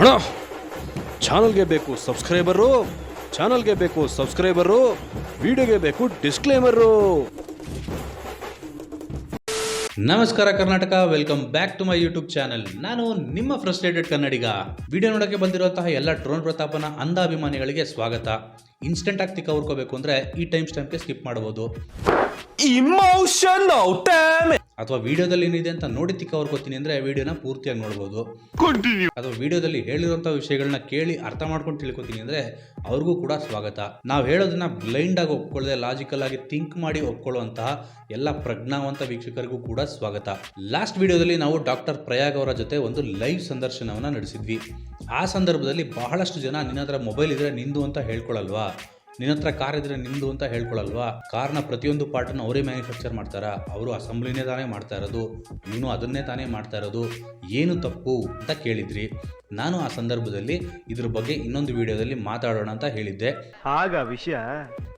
ಹಣ ಚಾನಲ್ಗೆ ಬೇಕು ಸಬ್ಸ್ಕ್ರೈಬರು, ಚಾನಲ್ಗೆ ಬೇಕು ಸಬ್ಸ್ಕ್ರೈಬರು, ವಿಡಿಯೋಗೆ ಬೇಕು ಡಿಸ್ಕ್ಲೇಮರು. ನಮಸ್ಕಾರ Karnataka, welcome back to my YouTube channel. ನಾನು ನಿಮ್ಮ ಫ್ರಸ್ಟ್ರೇಟೆಡ್ ಕನ್ನಡಿಗ. ವಿಡಿಯೋ ನೋಡೋಕ್ಕೆ ಬಂದಿರುವಂತಹ ಎಲ್ಲ ಡ್ರೋನ್ ಪ್ರತಾಪನ ಅಂಧಾಭಿಮಾನಿಗಳಿಗೆ ಸ್ವಾಗತ. ಇನ್ಸ್ಟೆಂಟ್ ಆಗಿ ತಿಕ್ಕ ಹುರ್ಕೋಬೇಕು ಅಂದರೆ ಈ ಟೈಮ್ ಸ್ಟ್ಯಾಂಪ್ಗೆ ಸ್ಕಿಪ್ ಮಾಡ್ಬೋದು. ಇಮೋಷನಲ್ ಡ್ಯಾಮೇಜ್ ಅಥವಾ ವಿಡಿಯೋದಲ್ಲಿ ಏನಿದೆ ಅಂತ ನೋಡಿ ತಿಕ್ಕ ಹೊರ್ಕೋತೀನಿ ಅಂದರೆ ವಿಡಿಯೋನ ಪೂರ್ತಿಯಾಗಿ ನೋಡ್ಬೋದು. ಅಥವಾ ವಿಡಿಯೋದಲ್ಲಿ ಹೇಳಿರುವಂಥ ವಿಷಯಗಳನ್ನ ಕೇಳಿ ಅರ್ಥ ಮಾಡ್ಕೊಂಡು ತಿಳ್ಕೊತೀನಿ ಅಂದರೆ ಅವ್ರಿಗೂ ಕೂಡ ಸ್ವಾಗತ. ನಾವು ಹೇಳೋದನ್ನ ಬ್ಲೈಂಡ್ ಆಗಿ ಒಪ್ಕೊಳ್ಳದೆ ಲಾಜಿಕಲ್ ಆಗಿ ಥಿಂಕ್ ಮಾಡಿ ಒಪ್ಕೊಳ್ಳುವಂತಹ ಎಲ್ಲ ಪ್ರಜ್ಞಾವಂತ ವೀಕ್ಷಕರಿಗೂ ಕೂಡ ಸ್ವಾಗತ. ಲಾಸ್ಟ್ ವಿಡಿಯೋದಲ್ಲಿ ನಾವು ಡಾಕ್ಟರ್ ಪ್ರಯಾಗ್ ಅವರ ಜೊತೆ ಒಂದು ಲೈವ್ ಸಂದರ್ಶನವನ್ನು ನಡೆಸಿದ್ವಿ. ಆ ಸಂದರ್ಭದಲ್ಲಿ ಬಹಳಷ್ಟು ಜನ ನಿನ್ನ ಹತ್ರ ಮೊಬೈಲ್ ಇದ್ರೆ ನಿಂದು ಅಂತ ಹೇಳ್ಕೊಳಲ್ವಾ? ನಿನ್ನ ಹತ್ರ ಕಾರ್ ಇದ್ರೆ ನಿಂದು ಅಂತ ಹೇಳ್ಕೊಳಲ್ವಾ? ಕಾರ್ನ ಪ್ರತಿಯೊಂದು ಪಾರ್ಟನ್ನು ಅವರೇ ಮ್ಯಾನುಫ್ಯಾಕ್ಚರ್ ಮಾಡ್ತಾರಾ? ಅವರು ಅಸೆಂಬ್ಲಿನೇ ತಾನೇ ಮಾಡ್ತಾ ಇರೋದು ನೀನು ಅದನ್ನೇ ತಾನೇ ಮಾಡ್ತಾ ಇರೋದು ಏನು ತಪ್ಪು ಅಂತ ಕೇಳಿದ್ರಿ. ನಾನು ಆ ಸಂದರ್ಭದಲ್ಲಿ ಇದ್ರ ಬಗ್ಗೆ ಇನ್ನೊಂದು ವಿಡಿಯೋದಲ್ಲಿ ಮಾತಾಡೋಣ ಅಂತ ಹೇಳಿದ್ದೆ. ಆಗ ವಿಷಯ?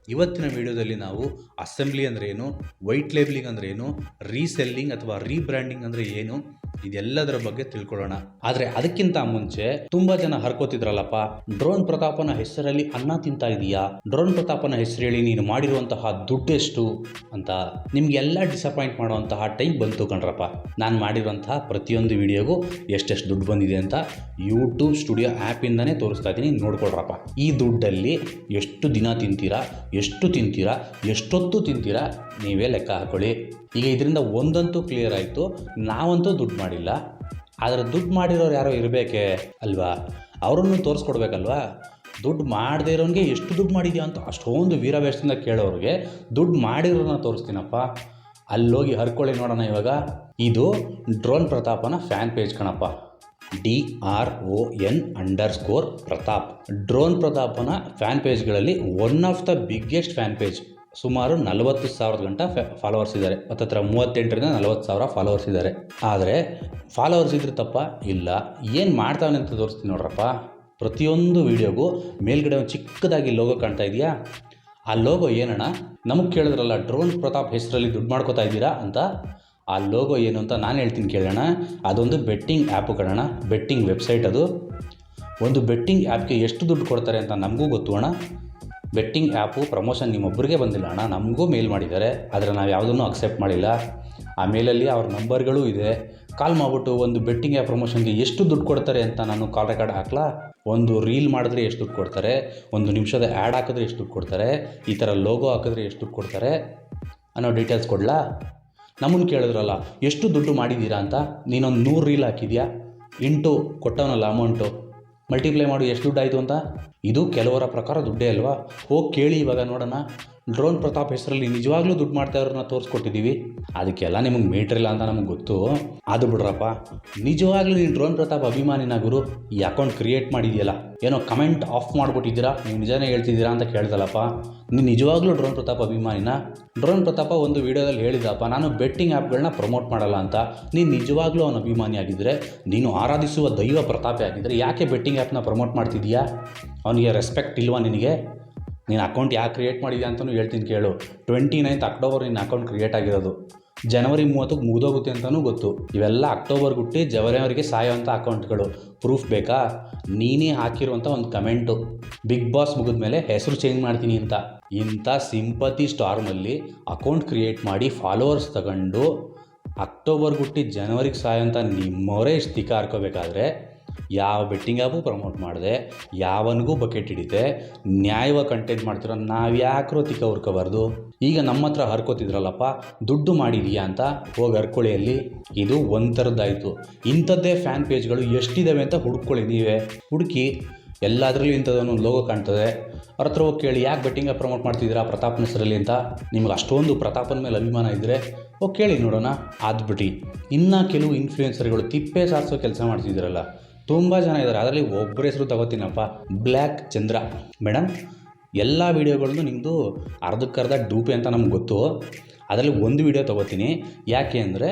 ಇವತ್ತಿನ ವಿಡಿಯೋದಲ್ಲಿ ನಾವು ಅಸೆಂಬ್ಲಿ ಅಂದ್ರೆ ಏನು ವೈಟ್ ಲೇಬಲಿಂಗ್ ಅಂದ್ರೆ ಏನು ರೀಸೆಲ್ಲಿಂಗ್ ಅಥವಾ ರೀಬ್ರ್ಯಾಂಡಿಂಗ್ ಅಂದ್ರೆ ಏನು ಇದೆಲ್ಲದರ ಬಗ್ಗೆ ತಿಳ್ಕೊಳ್ಳೋಣ. ಆದರೆ ಅದಕ್ಕಿಂತ ಮುಂಚೆ ತುಂಬಾ ಜನ ಹರ್ಕೋತಿದ್ರಲ್ಲಪ್ಪ, ಡ್ರೋನ್ ಪ್ರತಾಪನ ಹೆಸರಲ್ಲಿ ಅನ್ನ ತಿಂತಾ ಇದೀಯಾ? ಡ್ರೋನ್ ಪ್ರತಾಪನ ಹೆಸರು ಹೇಳಿ ನೀನು ಮಾಡಿರುವಂತಹ ದುಡ್ಡೆಷ್ಟು? ಅಂತ ನಿಮಗೆಲ್ಲ ಡಿಸಪಾಯಿಂಟ್ ಮಾಡುವಂತಹ ಟೈಮ್ ಬಂತು ಕಣ್ರಪ್ಪ ನಾನು ಮಾಡಿರುವಂತಹ ಪ್ರತಿಯೊಂದು ವಿಡಿಯೋಗೂ ಎಷ್ಟೆಷ್ಟು ದುಡ್ಡು ಬಂದಿದೆ ಅಂತ ಯೂಟ್ಯೂಬ್ ಸ್ಟುಡಿಯೋ ಆ್ಯಪಿಂದನೇ ತೋರಿಸ್ತಾ ಇದ್ದೀನಿ ನೋಡ್ಕೊಳ್ರಪ್ಪ. ಈ ದುಡ್ಡಲ್ಲಿ ಎಷ್ಟು ದಿನ ತಿಂತೀರಾ, ಎಷ್ಟು ತಿಂತೀರಾ, ಎಷ್ಟೊತ್ತು ತಿಂತೀರಾ, ನೀವೇ ಲೆಕ್ಕ ಹಾಕೊಳ್ಳಿ. ಈಗ ಇದರಿಂದ ಒಂದಂತೂ ಕ್ಲಿಯರ್ ಆಯಿತು, ನಾವಂತೂ ದುಡ್ಡು ಮಾಡಿಲ್ಲ. ಆದರೆ ದುಡ್ಡು ಮಾಡಿರೋರು ಯಾರೋ ಇರಬೇಕೆ ಅಲ್ವಾ? ಅವರನ್ನು ತೋರಿಸ್ಕೊಡ್ಬೇಕಲ್ವಾ? ದುಡ್ಡು ಮಾಡದೇ ಇರೋನಿಗೆ ಎಷ್ಟು ದುಡ್ಡು ಮಾಡಿದ್ಯಾ ಅಂತ ಅಷ್ಟೊಂದು ವೀರಾವೇಶದಿಂದ ಕೇಳೋರಿಗೆ ದುಡ್ಡು ಮಾಡಿರೋರನ್ನ ತೋರಿಸ್ತೀನಪ್ಪ. ಅಲ್ಲೋಗಿ ಹರ್ಕೊಳ್ಳಿ ನೋಡೋಣ ಇವಾಗ. ಇದು ಡ್ರೋನ್ ಪ್ರತಾಪನ ಫ್ಯಾನ್ ಪೇಜ್ ಕಣಪ್ಪ. D R O N under score Pratap. Drone ಪ್ರತಾಪನ fan ಪೇಜ್ಗಳಲ್ಲಿ one of the biggest fan page. ಸುಮಾರು ನಲವತ್ತು ಸಾವಿರದ ಗಂಟ ಫಾಲೋವರ್ಸ್ ಇದ್ದಾರೆ. ಹತ್ತತ್ರ ಮೂವತ್ತೆಂಟರಿಂದ ನಲವತ್ತು ಸಾವಿರ ಫಾಲೋವರ್ಸ್ ಇದ್ದಾರೆ. ಆದರೆ ಫಾಲೋವರ್ಸ್ ಇದ್ರೆ ತಪ್ಪ? ಇಲ್ಲ. ಏನು ಮಾಡ್ತಾವನೆ ಅಂತ ತೋರಿಸ್ತೀನಿ ನೋಡ್ರಪ್ಪ. ಪ್ರತಿಯೊಂದು ವೀಡಿಯೋಗೂ ಮೇಲ್ಗಡೆ ಒಂದು ಚಿಕ್ಕದಾಗಿ ಲೋಗೋ ಕಾಣ್ತಾ ಇದೆಯಾ? ಆ ಲೋಗೋ ಏನಣ್ಣ? ನಮಗೆ ಕೇಳಿದ್ರಲ್ಲ, ಡ್ರೋನ್ ಪ್ರತಾಪ್ ಹೆಸರಲ್ಲಿ ದುಡ್ಡು ಮಾಡ್ಕೋತಾ ಇದ್ದೀರಾ ಅಂತ? ಆ ಲೋಗೋ ಏನು ಅಂತ ನಾನು ಹೇಳ್ತೀನಿ ಕೇಳೋಣ. ಅದೊಂದು ಬೆಟ್ಟಿಂಗ್ ಆ್ಯಪು ಕಣೋಣ ಬೆಟ್ಟಿಂಗ್ ವೆಬ್ಸೈಟ್ ಅದು. ಒಂದು ಬೆಟ್ಟಿಂಗ್ ಆ್ಯಪ್ಗೆ ಎಷ್ಟು ದುಡ್ಡು ಕೊಡ್ತಾರೆ ಅಂತ ನಮಗೂ ಗೊತ್ತು ಅಣ್ಣ. ಬೆಟ್ಟಿಂಗ್ ಆ್ಯಪು ಪ್ರಮೋಷನ್ ನಿಮ್ಮೊಬ್ಬರಿಗೆ ಬಂದಿಲ್ಲ. ಅಣ್ಣ, ನಮಗೂ ಮೇಲ್ ಮಾಡಿದ್ದಾರೆ. ಆದರೆ ನಾವು ಯಾವುದನ್ನು ಅಕ್ಸೆಪ್ಟ್ ಮಾಡಿಲ್ಲ. ಆ ಮೇಲಲ್ಲಿ ಅವ್ರ ನಂಬರ್ಗಳೂ ಇದೆ. ಕಾಲ್ ಮಾಡಿಬಿಟ್ಟು ಒಂದು ಬೆಟ್ಟಿಂಗ್ ಆ್ಯಪ್ ಪ್ರಮೋಷನ್ಗೆ ಎಷ್ಟು ದುಡ್ಡು ಕೊಡ್ತಾರೆ ಅಂತ ನಾನು ಕಾಲ್ ರೆಕಾರ್ಡ್ ಹಾಕ್ಲಾ? ಒಂದು ರೀಲ್ ಮಾಡಿದ್ರೆ ಎಷ್ಟು ದುಡ್ಡು ಕೊಡ್ತಾರೆ? ಒಂದು ನಿಮಿಷದ ಆ್ಯಡ್ ಹಾಕಿದ್ರೆ ಎಷ್ಟು ದುಡ್ಡು ಕೊಡ್ತಾರೆ? ಈ ಥರ ಲೋಗೋ ಹಾಕಿದ್ರೆ ಎಷ್ಟು ದುಡ್ಡು ಕೊಡ್ತಾರೆ? ಅನ್ನೋ ಡೀಟೇಲ್ಸ್ ಕೊಡಲಾ? ನಮ್ಮನ್ನು ಕೇಳಿದ್ರಲ್ಲ, ಎಷ್ಟು ದುಡ್ಡು ಮಾಡಿದ್ದೀರಾ ಅಂತ? ನೀನೊಂದು ನೂರು ರೀಲ್ ಹಾಕಿದ್ಯಾ? ಇಂಟು ಕೊಟ್ಟವನಲ್ಲ ಅಮೌಂಟು ಮಲ್ಟಿಪ್ಲೈ ಮಾಡು, ಎಷ್ಟು ದುಡ್ಡು ಆಯಿತು ಅಂತ? ಇದು ಕೆಲವರ ಪ್ರಕಾರ ದುಡ್ಡೇ ಅಲ್ವಾ? ಹೋಗಿ ಕೇಳಿ ಇವಾಗ ನೋಡೋಣ. ಡ್ರೋನ್ ಪ್ರತಾಪ್ ಹೆಸರಲ್ಲಿ ನಿಜವಾಗ್ಲೂ ದುಡ್ಡು ಮಾಡ್ತಾ ಇರೋರನ್ನ ತೋರಿಸ್ಕೊಟ್ಟಿದ್ದೀವಿ ಅದಕ್ಕೆಲ್ಲ ನಿಮಗೆ ಮೀಟ್ರ್ ಇಲ್ಲ ಅಂತ ನಮಗೆ ಗೊತ್ತು. ಅದು ಬಿಡ್ರಪ್ಪ, ನಿಜವಾಗ್ಲೂ ನೀನು ಡ್ರೋನ್ ಪ್ರತಾಪ್ ಅಭಿಮಾನಿನ ಗುರು ಈ ಅಕೌಂಟ್ ಕ್ರಿಯೇಟ್ ಮಾಡಿದೆಯಲ್ಲ? ಏನೋ ಕಮೆಂಟ್ ಆಫ್ ಮಾಡಿಬಿಟ್ಟಿದ್ದೀರಾ ನೀವು ನಿಜನೇ ಹೇಳ್ತಿದ್ದೀರಾ ಅಂತ ಕೇಳ್ದಲ್ಲಪ್ಪ. ನೀನು ನಿಜವಾಗ್ಲೂ ಡ್ರೋನ್ ಪ್ರತಾಪ್ ಅಭಿಮಾನಿನ? ಡ್ರೋನ್ ಪ್ರತಾಪ ಒಂದು ವಿಡಿಯೋದಲ್ಲಿ ಹೇಳಿದಪ್ಪ, ನಾನು ಬೆಟ್ಟಿಂಗ್ ಆ್ಯಪ್ಗಳನ್ನ ಪ್ರಮೋಟ್ ಮಾಡಲ್ಲ ಅಂತ. ನೀನು ನಿಜವಾಗ್ಲೂ ಅವನ ಅಭಿಮಾನಿ ಆಗಿದ್ದರೆ ನೀನು ಆರಾಧಿಸುವ ದೈವ ಪ್ರತಾಪೆ ಆಗಿದ್ದರೆ ಯಾಕೆ ಬೆಟ್ಟಿಂಗ್ ಆ್ಯಪ್ನ ಪ್ರಮೋಟ್ ಮಾಡ್ತಿದ್ದೀಯಾ? ಅವನಿಗೆ ರೆಸ್ಪೆಕ್ಟ್ ಇಲ್ವಾ ನಿನಗೆ? ನೀನು ಅಕೌಂಟ್ ಯಾಕೆ ಕ್ರಿಯೇಟ್ ಮಾಡಿದ್ಯಾ ಅಂತಲೂ ಹೇಳ್ತೀನಿ ಕೇಳು. ಟ್ವೆಂಟಿ ನೈನ್ತ್ ಅಕ್ಟೋಬರ್ ನಿನ್ನ ಅಕೌಂಟ್ ಕ್ರಿಯೇಟ್ ಆಗಿರೋದು. ಜನವರಿ ಮೂವತ್ತಕ್ಕೆ ಮುಗಿದೋಗುತ್ತೆ ಅಂತಲೂ ಗೊತ್ತು. ಇವೆಲ್ಲ ಅಕ್ಟೋಬರ್ ಹುಟ್ಟಿ ಅವರಿಗೆ ಸಾಯೋವಂಥ ಅಕೌಂಟ್ಗಳು ಪ್ರೂಫ್ ಬೇಕಾ? ನೀನೇ ಹಾಕಿರುವಂಥ ಒಂದು ಕಮೆಂಟು ಬಿಗ್ ಬಾಸ್ ಮುಗಿದ ಮೇಲೆ ಹೆಸರು ಚೇಂಜ್ ಮಾಡ್ತೀನಿ ಅಂತ. ಇಂಥ ಸಿಂಪತಿ ಸ್ಟಾರ್ಮಲ್ಲಿ ಅಕೌಂಟ್ ಕ್ರಿಯೇಟ್ ಮಾಡಿ ಫಾಲೋವರ್ಸ್ ತಗೊಂಡು ಅಕ್ಟೋಬರ್ ಹುಟ್ಟಿ ಜನವರಿಗೆ ಸಾಯೋಂಥ ನಿಮ್ಮವರೇ ಇಷ್ಟು ತಿಕ್ಕ ಹಾರ್ಕೋಬೇಕಾದ್ರೆ ಯಾವ ಬೆಟ್ಟಿಂಗ್ ಆ್ಯಪು ಪ್ರಮೋಟ್ ಮಾಡಿದೆ, ಯಾವನಿಗೂ ಬಕೆಟ್ ಹಿಡಿತೆ ನ್ಯಾಯವಾಗಿ ಕಂಟೆಂಟ್ ಮಾಡ್ತಿರೋ ನಾವು ಯಾಕ್ರೋ ತಿಕ್ಕ ಹುರ್ಕೋಬಾರ್ದು. ಈಗ ನಮ್ಮ ಹತ್ರ ಹರ್ಕೋತಿದ್ರಲ್ಲಪ್ಪ, ದುಡ್ಡು ಮಾಡಿದೀಯಾ ಅಂತ ಹೋಗಿ ಹರ್ಕೊಳ್ಳಿ ಅಲ್ಲಿ ಇದು ಒಂಥರದ್ದಾಯಿತು ಇಂಥದ್ದೇ ಫ್ಯಾನ್ ಪೇಜ್ಗಳು ಎಷ್ಟಿದ್ದಾವೆ ಅಂತ ಹುಡ್ಕೊಳ್ಳಿ ನೀವೇ. ಹುಡುಕಿ, ಎಲ್ಲದರಲ್ಲೂ ಇಂಥದ್ದೊಂದು ಲೋಗೋ ಕಾಣ್ತದೆ. ಅವ್ರ ಹತ್ರ ಹೋಗಿ ಕೇಳಿ, ಯಾಕೆ ಬೆಟ್ಟಿಂಗ್ ಪ್ರಮೋಟ್ ಮಾಡ್ತಿದ್ದೀರಾ ಪ್ರತಾಪನ ಹೆಸರಲ್ಲಿ ಅಂತ. ನಿಮ್ಗೆ ಅಷ್ಟೊಂದು ಪ್ರತಾಪನ ಮೇಲೆ ಅಭಿಮಾನ ಇದ್ದರೆ ಹೋಗಿ ಕೇಳಿ ನೋಡೋಣ. ಆದ್ಬಿಟ್ಟು ಇನ್ನೂ ಕೆಲವು ಇನ್ಫ್ಲೂಯೆನ್ಸರ್ಗಳು ತಿಪ್ಪೆ ಸಾರಿಸೋ ಕೆಲಸ ಮಾಡ್ತಿದ್ದೀರಲ್ಲ ತುಂಬ ಜನ ಇದ್ದಾರೆ. ಅದರಲ್ಲಿ ಒಬ್ಬರ ಹೆಸರು ತಗೋತೀನಪ್ಪ. ಬ್ಲ್ಯಾಕ್ ಚಂದ್ರ. ಮೇಡಮ್ ಎಲ್ಲ ವೀಡಿಯೋಗಳನ್ನು ನಿಮ್ಮದು ಅರ್ಧಕ್ಕರ್ಧ ಡೂಪೆ ಅಂತ ನಮ್ಗೆ ಗೊತ್ತು. ಅದರಲ್ಲಿ ಒಂದು ವೀಡಿಯೋ ತೊಗೋತೀನಿ. ಯಾಕೆ ಅಂದರೆ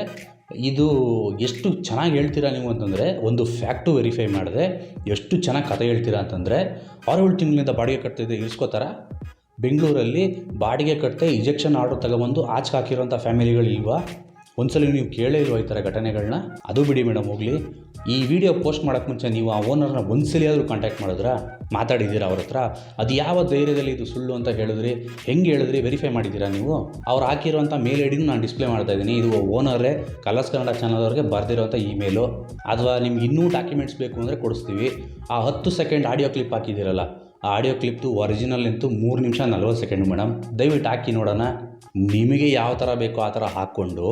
ಇದು ಎಷ್ಟು ಚೆನ್ನಾಗಿ ಹೇಳ್ತೀರಾ ನೀವು ಅಂತಂದರೆ, ಒಂದು ಫ್ಯಾಕ್ಟು ವೆರಿಫೈ ಮಾಡಿದೆ. ಎಷ್ಟು ಚೆನ್ನಾಗಿ ಕತೆ ಹೇಳ್ತೀರಾ ಅಂತಂದರೆ ಆರು ಏಳು ತಿಂಗಳಿಂದ ಬಾಡಿಗೆ ಕಟ್ತಿದ್ದೆ ಇಳಿಸ್ಕೋತಾರ? ಬೆಂಗಳೂರಲ್ಲಿ ಬಾಡಿಗೆ ಕಟ್ಟೆ ಇಜೆಕ್ಷನ್ ಆರ್ಡರ್ ತಗೊಂಬಂದು ಆಚೆ ಹಾಕಿರೋಂಥ ಫ್ಯಾಮಿಲಿಗಳಿಲ್ವಾ? ಒಂದ್ಸಲ ನೀವು ಕೇಳೇ ಇಲ್ವ ಈ ಥರ ಘಟನೆಗಳನ್ನ ಅದು ಬಿಡಿ ಮೇಡಮ್ ಹೋಗಲಿ. ಈ ವಿಡಿಯೋ ಪೋಸ್ಟ್ ಮಾಡೋಕ್ಕೆ ಮುಂಚೆ ನೀವು ಆ ಓನರ್ನ ಸಲ ಆದರೂ ಕಾಂಟ್ಯಾಕ್ಟ್ ಮಾಡಿದ್ರಾ ಮಾತಾಡಿದ್ದೀರಾ ಅವ್ರ ಹತ್ರ, ಅದು ಯಾವ ಧೈರ್ಯದಲ್ಲಿ ಇದು ಸುಳ್ಳು ಅಂತ ಹೇಳಿದ್ರಿ, ಹೆಂಗೆ ಹೇಳಿದ್ರಿ ವೆರಿಫೈ ಮಾಡಿದ್ದೀರಾ ನೀವು? ಅವ್ರು ಹಾಕಿರುವಂಥ ಮೇಲ್ ಐಡಿನೂ ನಾನು ಡಿಸ್ಪ್ಲೇ ಮಾಡ್ತಾ ಇದ್ದೀನಿ. ಇದು ಓನರೇ ಕಲರ್ಸ್ ಕನ್ನಡ ಚಾನಲ್ ಅವ್ರಿಗೆ ಬರೆದಿರೋಂಥ ಇಮೇಲು ಅಥವಾ ನಿಮ್ಗೆ ಇನ್ನೂ ಡಾಕ್ಯುಮೆಂಟ್ಸ್ ಬೇಕು ಅಂದರೆ ಕೊಡಿಸ್ತೀವಿ. ಆ ಹತ್ತು ಸೆಕೆಂಡ್ ಆಡಿಯೋ ಕ್ಲಿಪ್ ಹಾಕಿದ್ದೀರಲ್ಲ, ಆ ಆಡಿಯೋ ಕ್ಲಿಪ್ದು ಒರಿಜಿನಲ್ ಅಂತೂ ಮೂರು ನಿಮಿಷ ನಲ್ವತ್ತು ಸೆಕೆಂಡ್ ಮೇಡಮ್ ದಯವಿಟ್ಟು ಹಾಕಿ ನೋಡೋಣ. ನಿಮಗೆ ಯಾವ ಥರ ಬೇಕೋ ಆ ಥರ ಹಾಕ್ಕೊಂಡು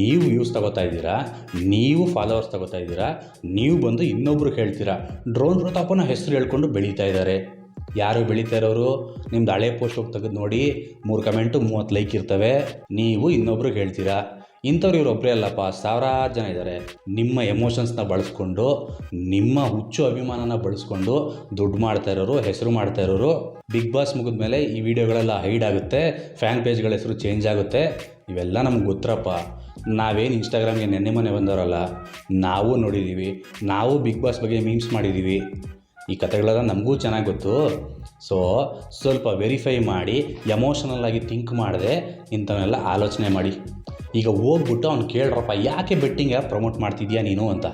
ನೀವು ವ್ಯೂಸ್ ತಗೋತಾ ಇದ್ದೀರಾ, ನೀವು ಫಾಲೋವರ್ಸ್ ತಗೋತಾ ಇದ್ದೀರಾ, ನೀವು ಬಂದು ಇನ್ನೊಬ್ರಿಗೆ ಹೇಳ್ತೀರಾ. ಡ್ರೋನ್ ಪ್ರತಾಪನ ಹೆಸರು ಹೇಳ್ಕೊಂಡು ಬೆಳೀತಾ ಇದ್ದಾರೆ. ಯಾರು ಬೆಳೀತಾ ಇರೋರು? ನಿಮ್ದು ಹಳೆ ಪೋಸ್ಟ್ ತೆಗೆದು ನೋಡಿ, ಮೂರು ಕಮೆಂಟು ಮೂವತ್ತು ಲೈಕ್ ಇರ್ತವೆ. ನೀವು ಇನ್ನೊಬ್ರಿಗೆ ಹೇಳ್ತೀರಾ? ಇಂಥವ್ರು ಇವ್ರು ಒಬ್ಬರೇ ಅಲ್ಲಪ್ಪ, ಸಾವಿರಾರು ಜನ ಇದ್ದಾರೆ ನಿಮ್ಮ ಎಮೋಷನ್ಸ್ನ ಬಳಸ್ಕೊಂಡು, ನಿಮ್ಮ ಹುಚ್ಚು ಅಭಿಮಾನನ ಬಳಸ್ಕೊಂಡು ದುಡ್ಡು ಮಾಡ್ತಾ ಇರೋರು, ಹೆಸರು ಮಾಡ್ತಾ ಇರೋರು ಬಿಗ್ ಬಾಸ್ ಮುಗಿದ ಮೇಲೆ ಈ ವಿಡಿಯೋಗಳೆಲ್ಲ ಹೈಡ್ ಆಗುತ್ತೆ ಫ್ಯಾನ್ ಪೇಜ್ಗಳ ಹೆಸರು ಚೇಂಜ್ ಆಗುತ್ತೆ. ಇವೆಲ್ಲ ನಮ್ಗೆ ಗೊತ್ತರಪ್ಪ. ನಾವೇನು ಇನ್ಸ್ಟಾಗ್ರಾಮ್ಗೆ ನೆನ್ನೆ ಮೊನ್ನೆ ಬಂದವರಲ್ಲ, ನಾವು ನೋಡಿದ್ದೀವಿ ನಾವು ಬಿಗ್ ಬಾಸ್ ಬಗ್ಗೆ ಮೀಮ್ಸ್ ಮಾಡಿದ್ದೀವಿ ಈ ಕಥೆಗಳೆಲ್ಲ ನಮಗೂ ಚೆನ್ನಾಗಿ ಗೊತ್ತು. ಸೊ ಸ್ವಲ್ಪ ವೆರಿಫೈ ಮಾಡಿ ಎಮೋಷನಲ್ ಆಗಿ ಥಿಂಕ್ ಮಾಡದೆ ಇಂಥವನ್ನೆಲ್ಲ ಆಲೋಚನೆ ಮಾಡಿ. ಈಗ ಹೋಗ್ಬಿಟ್ಟು ಅವ್ನು ಕೇಳ್ರಪ್ಪ, ಯಾಕೆ ಬೆಟ್ಟಿಂಗ್ ಆ್ಯಪ್ ಪ್ರಮೋಟ್ ಮಾಡ್ತಿದ್ಯಾ ನೀನು ಅಂತ?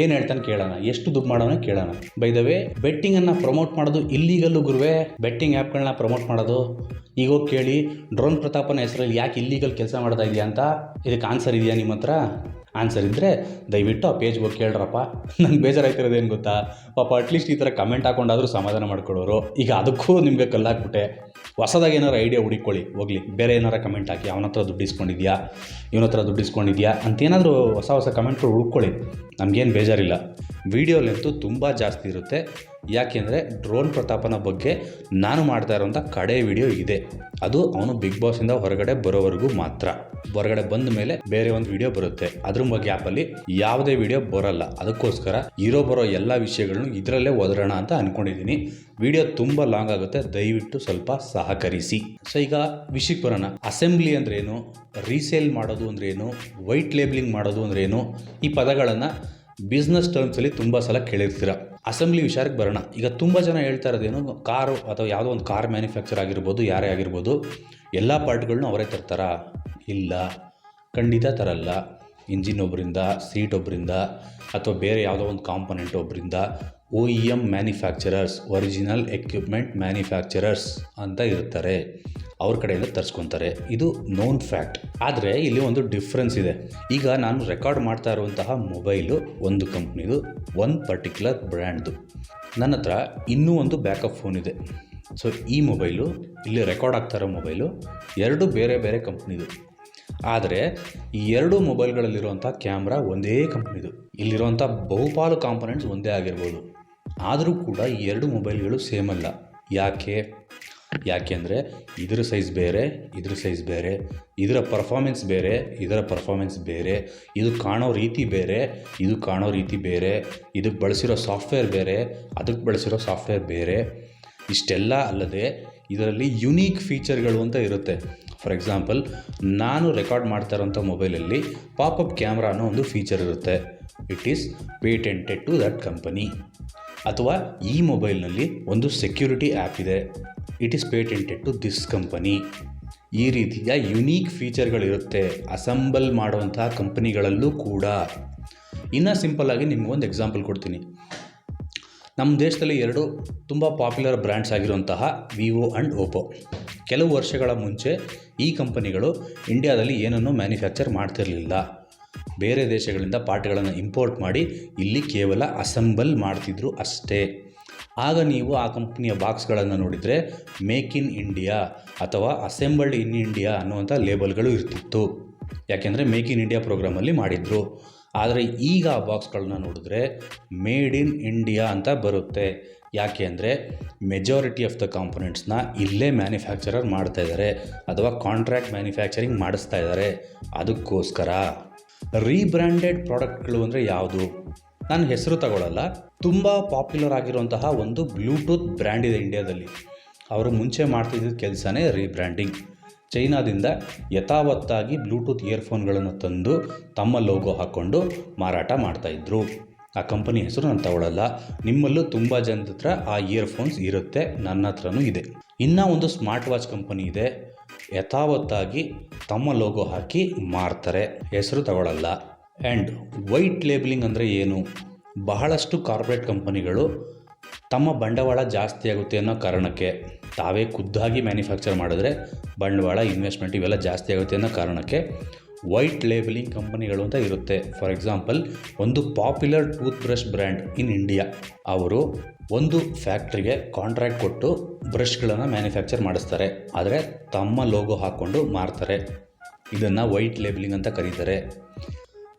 ಏನು ಹೇಳ್ತಾನೆ ಕೇಳೋಣ, ಎಷ್ಟು ದುಡ್ಡು ಮಾಡೋಣ ಕೇಳೋಣ. ಬೈ ದ ವೇ ಬೆಟ್ಟಿಂಗನ್ನು ಪ್ರಮೋಟ್ ಮಾಡೋದು ಇಲ್ಲೀಗಲ್ಲು ಗುರುವೇ ಬೆಟ್ಟಿಂಗ್ ಆ್ಯಪ್ಗಳನ್ನ ಪ್ರಮೋಟ್ ಮಾಡೋದು? ಈಗ ಹೋಗಿ ಕೇಳಿ, ಡ್ರೋನ್ ಪ್ರತಾಪನ ಹೆಸರಲ್ಲಿ ಯಾಕೆ ಇಲ್ಲೀಗಲ್ ಕೆಲಸ ಮಾಡ್ತಾ ಇದೆಯಾ ಅಂತ? ಇದಕ್ಕೆ ಆನ್ಸರ್ ಇದೆಯಾ ನಿಮ್ಮ ಹತ್ರ? ಆನ್ಸರ್ ಇದ್ದರೆ ದಯವಿಟ್ಟು ಆ ಪೇಜ್ಗೆ ಹೋಗಿ ಕೇಳ್ರಪ್ಪ. ನಂಗೆ ಏನು ಗೊತ್ತಾ? ಪಾಪ ಅಟ್ಲೀಸ್ಟ್ ಈ ಥರ ಕಮೆಂಟ್ ಹಾಕೊಂಡಾದರೂ ಸಮಾಧಾನ ಮಾಡ್ಕೊಳ್ಳೋರು. ಈಗ ಅದಕ್ಕೂ ನಿಮಗೆ ಕಲ್ಲಾಕ್ಬಿಟ್ಟೆ ಹೊಸದಾಗಿ ಏನಾರು ಐಡಿಯಾ ಹುಡುಕೊಳ್ಳಿ ಹೋಗಲಿ. ಬೇರೆ ಏನಾರು ಕಮೆಂಟ್ ಹಾಕಿ, ಅವನ ಹತ್ರ ದುಡ್ಡು ಇಸ್ಕೊಂಡಿದ್ಯಾ? ಇವನ ಹತ್ರ ದುಡ್ಡು ಇಸ್ಕೊಂಡಿದ್ಯಾ? ಅಂತೇನಾದರೂ ಹೊಸ ಹೊಸ ಕಮೆಂಟ್ಗಳು ಹುಡ್ಕೊಳ್ಳಿ. ನಮಗೇನು ಬೇಜಾರಿಲ್ಲ. ವಿಡಿಯೋ ಲೆಂತು ತುಂಬ ಜಾಸ್ತಿ ಇರುತ್ತೆ. ಯಾಕೆಂದರೆ ಡ್ರೋನ್ ಪ್ರತಾಪನ ಬಗ್ಗೆ ನಾನು ಮಾಡ್ತಾ ಇರೋಂಥ ಕಡೆ ವಿಡಿಯೋ ಇದೆ. ಅದು ಅವನು ಬಿಗ್ ಬಾಸಿಂದ ಹೊರಗಡೆ ಬರೋವರೆಗೂ ಮಾತ್ರ. ಹೊರಗಡೆ ಬಂದ ಮೇಲೆ ಬೇರೆ ಒಂದು ವಿಡಿಯೋ ಬರುತ್ತೆ. ಅದ್ರ ಬಗ್ಗೆ ಆ್ಯಪಲ್ಲಿ ಯಾವುದೇ ವಿಡಿಯೋ ಬರಲ್ಲ. ಅದಕ್ಕೋಸ್ಕರ ಇರೋ ಬರೋ ಎಲ್ಲ ವಿಷಯಗಳನ್ನು ಇದರಲ್ಲೇ ಒದರೋಣ ಅಂತ ಅನ್ಕೊಂಡಿದ್ದೀನಿ. ವಿಡಿಯೋ ತುಂಬ ಲಾಂಗ್ ಆಗುತ್ತೆ. ದಯವಿಟ್ಟು ಸ್ವಲ್ಪ ಸಹಕರಿಸಿ. ಸೊ ಈಗ ವಿಷಯಕ್ಕೆ ಬರೋಣ. ಅಸೆಂಬ್ಲಿ ಅಂದ್ರೆ ಏನು? ರೀಸೇಲ್ ಮಾಡೋದು ಅಂದ್ರೆ ಏನು? ವೈಟ್ ಲೇಬ್ಲಿಂಗ್ ಮಾಡೋದು ಅಂದ್ರೆ ಏನು? ಈ ಪದಗಳನ್ನು ಬಿಸ್ನೆಸ್ ಟರ್ಮ್ಸಲ್ಲಿ ತುಂಬ ಸಲ ಕೇಳಿರ್ತೀರ. ಅಸೆಂಬ್ಲಿ ವಿಚಾರಕ್ಕೆ ಬರೋಣ. ಈಗ ತುಂಬ ಜನ ಹೇಳ್ತಾ ಇರೋದೇನು ಕಾರು ಅಥವಾ ಯಾವುದೋ ಒಂದು ಕಾರ್ ಮ್ಯಾನುಫ್ಯಾಕ್ಚರ್ ಆಗಿರ್ಬೋದು, ಯಾರೇ ಆಗಿರ್ಬೋದು, ಎಲ್ಲ ಪಾರ್ಟ್ಗಳನ್ನೂ ಅವರೇ ತರ್ತಾರಾ. ಇಲ್ಲ, ಖಂಡಿತ ತರಲ್ಲ. ಇಂಜಿನ್ ಒಬ್ಬರಿಂದ ಸೀಟ್ ಒಬ್ಬರಿಂದ ಅಥವಾ ಬೇರೆ ಯಾವುದೋ ಒಂದು ಕಾಂಪೊನೆಂಟ್ ಒಬ್ಬರಿಂದ O E M manufacturers, original equipment manufacturers ಅಂತ ಇರ್ತಾರೆ. ಅವ್ರ ಕಡೆಯಿಂದ ತರಿಸ್ಕೊತಾರೆ. ಇದು ನೋನ್ ಫ್ಯಾಕ್ಟ್ ಆದರೆ ಇಲ್ಲಿ ಒಂದು ಡಿಫ್ರೆನ್ಸ್ ಇದೆ. ಈಗ ನಾನು ರೆಕಾರ್ಡ್ ಮಾಡ್ತಾ ಇರುವಂತಹ ಮೊಬೈಲು ಒಂದು ಕಂಪ್ನಿದು ಒಂದು ಪರ್ಟಿಕ್ಯುಲರ್ ಬ್ರ್ಯಾಂಡ್ದು ನನ್ನ ಹತ್ರ ಇನ್ನೂ ಒಂದು ಬ್ಯಾಕಪ್ ಫೋನ್ ಇದೆ. ಸೊ ಈ ಮೊಬೈಲು ಇಲ್ಲಿ ರೆಕಾರ್ಡ್ ಆಗ್ತಾ ಇರೋ ಮೊಬೈಲು ಎರಡು ಬೇರೆ ಬೇರೆ ಕಂಪ್ನಿದು ಆದರೆ, ಈ ಎರಡು ಮೊಬೈಲ್ಗಳಲ್ಲಿರುವಂಥ ಕ್ಯಾಮ್ರಾ ಒಂದೇ ಕಂಪ್ನಿದು ಇಲ್ಲಿರುವಂಥ ಬಹುಪಾಲು ಕಾಂಪೊನೆಂಟ್ಸ್ ಒಂದೇ ಆಗಿರ್ಬೋದು. ಆದರೂ ಕೂಡ ಈ ಎರಡು ಮೊಬೈಲ್ಗಳು ಸೇಮ್ ಅಲ್ಲ. ಯಾಕೆ? ಯಾಕೆಂದರೆ ಇದರ ಸೈಜ್ ಬೇರೆ, ಇದ್ರ ಸೈಜ್ ಬೇರೆ, ಇದರ ಪರ್ಫಾಮೆನ್ಸ್ ಬೇರೆ, ಇದರ ಪರ್ಫಾಮೆನ್ಸ್ ಬೇರೆ, ಇದು ಕಾಣೋ ರೀತಿ ಬೇರೆ, ಇದು ಕಾಣೋ ರೀತಿ ಬೇರೆ ಇದಕ್ಕೆ ಬಳಸಿರೋ ಸಾಫ್ಟ್ವೇರ್ ಬೇರೆ, ಅದಕ್ಕೆ ಬಳಸಿರೋ ಸಾಫ್ಟ್ವೇರ್ ಬೇರೆ. ಇಷ್ಟೆಲ್ಲ ಅಲ್ಲದೆ ಇದರಲ್ಲಿ ಯುನೀಕ್ ಫೀಚರ್ಗಳು ಅಂತ ಇರುತ್ತೆ. ಫಾರ್ ಎಕ್ಸಾಂಪಲ್ ನಾನು ರೆಕಾರ್ಡ್ ಮಾಡ್ತಾ ಇರೋಂಥ ಮೊಬೈಲಲ್ಲಿ ಪಾಪಪ್ ಕ್ಯಾಮ್ರಾ ಅನ್ನೋ ಒಂದು ಫೀಚರ್ ಇರುತ್ತೆ. It is patented to that company ಅಥವಾ ಈ ಮೊಬೈಲ್ನಲ್ಲಿ ಒಂದು ಸೆಕ್ಯೂರಿಟಿ ಆ್ಯಪ್ ಇದೆ. It is patented to this company ಈ ರೀತಿಯ ಯುನೀಕ್ ಫೀಚರ್ಗಳಿರುತ್ತೆ ಅಸೆಂಬಲ್ ಮಾಡುವಂತಹ ಕಂಪನಿಗಳಲ್ಲೂ ಕೂಡ. ಇನ್ನು ಸಿಂಪಲ್ಲಾಗಿ ನಿಮಗೊಂದು ಎಕ್ಸಾಂಪಲ್ ಕೊಡ್ತೀನಿ. ನಮ್ಮ ದೇಶದಲ್ಲಿ ಎರಡು ತುಂಬ ಪಾಪ್ಯುಲರ್ ಬ್ರ್ಯಾಂಡ್ಸ್ ಆಗಿರುವಂತಹ ವಿವೋ ಆ್ಯಂಡ್ ಓಪೋ ಕೆಲವು ವರ್ಷಗಳ ಮುಂಚೆ ಈ ಕಂಪನಿಗಳು ಇಂಡಿಯಾದಲ್ಲಿ ಏನನ್ನೂ ಮ್ಯಾನುಫ್ಯಾಕ್ಚರ್ ಮಾಡ್ತಿರಲಿಲ್ಲ. ಬೇರೆ ದೇಶಗಳಿಂದ ಪಾರ್ಟ್ಗಳನ್ನು ಇಂಪೋರ್ಟ್ ಮಾಡಿ ಇಲ್ಲಿ ಕೇವಲ ಅಸೆಂಬಲ್ ಮಾಡ್ತಿದ್ರು ಅಷ್ಟೇ. ಆಗ ನೀವು ಆ ಕಂಪ್ನಿಯ ಬಾಕ್ಸ್ಗಳನ್ನು ನೋಡಿದರೆ ಮೇಕ್ ಇನ್ ಇಂಡಿಯಾ ಅಥವಾ ಅಸೆಂಬಲ್ಡ್ ಇನ್ ಇಂಡಿಯಾ ಅನ್ನುವಂಥ ಲೇಬಲ್ಗಳು ಇರ್ತಿತ್ತು. ಯಾಕೆಂದರೆ ಮೇಕ್ ಇನ್ ಇಂಡಿಯಾ ಪ್ರೋಗ್ರಾಮಲ್ಲಿ ಮಾಡಿದರು. ಆದರೆ ಈಗ ಆ ಬಾಕ್ಸ್ಗಳನ್ನ ನೋಡಿದ್ರೆ ಮೇಡ್ ಇನ್ ಇಂಡಿಯಾ ಅಂತ ಬರುತ್ತೆ. ಯಾಕೆ ಅಂದರೆ ಮೆಜಾರಿಟಿ ಆಫ್ ದ ಕಾಂಪೊನೆಂಟ್ಸ್ನ ಇಲ್ಲೇ ಮ್ಯಾನುಫ್ಯಾಕ್ಚರರ್ ಮಾಡ್ತಾ ಇದ್ದಾರೆ ಅಥವಾ ಕಾಂಟ್ರಾಕ್ಟ್ ಮ್ಯಾನುಫ್ಯಾಕ್ಚರಿಂಗ್ ಮಾಡಿಸ್ತಾ ಇದ್ದಾರೆ ಅದಕ್ಕೋಸ್ಕರ. ರೀಬ್ರ್ಯಾಂಡೆಡ್ ಪ್ರಾಡಕ್ಟ್ಗಳು ಅಂದರೆ ಯಾವುದು? ನಾನು ಹೆಸರು ತಗೊಳ್ಳಲ್ಲ ತುಂಬ ಪಾಪ್ಯುಲರ್ ಆಗಿರುವಂತಹ ಒಂದು ಬ್ಲೂಟೂತ್ ಬ್ರ್ಯಾಂಡ್ ಇದೆ ಇಂಡಿಯಾದಲ್ಲಿ ಅವರು ಮುಂಚೆ ಮಾಡ್ತಿದ್ದ ಕೆಲಸನೇ ರೀಬ್ರ್ಯಾಂಡಿಂಗ್ ಚೈನಾದಿಂದ ಯಥಾವತ್ತಾಗಿ ಬ್ಲೂಟೂತ್ ಇಯರ್ಫೋನ್ಗಳನ್ನು ತಂದು ತಮ್ಮ ಲೋಗೋ ಹಾಕ್ಕೊಂಡು ಮಾರಾಟ ಮಾಡ್ತಾಯಿದ್ರು ಆ ಕಂಪನಿ ಹೆಸರು ನಾನು ತಗೊಳ್ಳಲ್ಲ ನಿಮ್ಮಲ್ಲೂ ತುಂಬ ಜನದ ಹತ್ರ ಆ ಇಯರ್ಫೋನ್ಸ್ ಇರುತ್ತೆ, ನನ್ನ ಹತ್ರನೂ ಇದೆ. ಇನ್ನೂ ಒಂದು ಸ್ಮಾರ್ಟ್ ವಾಚ್ ಕಂಪನಿ ಇದೆ. ಯಥಾವತ್ತಾಗಿ ತಮ್ಮ ಲೋಗೋ ಹಾಕಿ ಮಾರ್ತಾರೆ. ಹೆಸರು ತಗೊಳ್ಳಲ್ಲ ಆ್ಯಂಡ್ ವೈಟ್ ಲೇಬಲಿಂಗ್ ಅಂದರೆ ಏನು? ಬಹಳಷ್ಟು ಕಾರ್ಪೊರೇಟ್ ಕಂಪನಿಗಳು ತಮ್ಮ ಬಂಡವಾಳ ಜಾಸ್ತಿ ಆಗುತ್ತೆ ಅನ್ನೋ ಕಾರಣಕ್ಕೆ, ತಾವೇ ಖುದ್ದಾಗಿ ಮ್ಯಾನುಫ್ಯಾಕ್ಚರ್ ಮಾಡಿದ್ರೆ ಬಂಡವಾಳ ಇನ್ವೆಸ್ಟ್ಮೆಂಟ್ ಇವೆಲ್ಲ ಜಾಸ್ತಿ ಆಗುತ್ತೆ ಅನ್ನೋ ಕಾರಣಕ್ಕೆ ವೈಟ್ ಲೇಬಲಿಂಗ್ ಕಂಪನಿಗಳು ಅಂತ ಇರುತ್ತೆ. ಫಾರ್ ಎಕ್ಸಾಂಪಲ್ ಒಂದು popular toothbrush brand in India ಅವರು ಒಂದು ಫ್ಯಾಕ್ಟ್ರಿಗೆ ಕಾಂಟ್ರಾಕ್ಟ್ ಕೊಟ್ಟು ಬ್ರಷ್ಗಳನ್ನು ಮ್ಯಾನುಫ್ಯಾಕ್ಚರ್ ಮಾಡಿಸ್ತಾರೆ. ಆದರೆ ತಮ್ಮ ಲೋಗೋ ಹಾಕ್ಕೊಂಡು ಮಾರ್ತಾರೆ. ಇದನ್ನು ವೈಟ್ ಲೇಬಲಿಂಗ್ ಅಂತ ಕರೀತಾರೆ.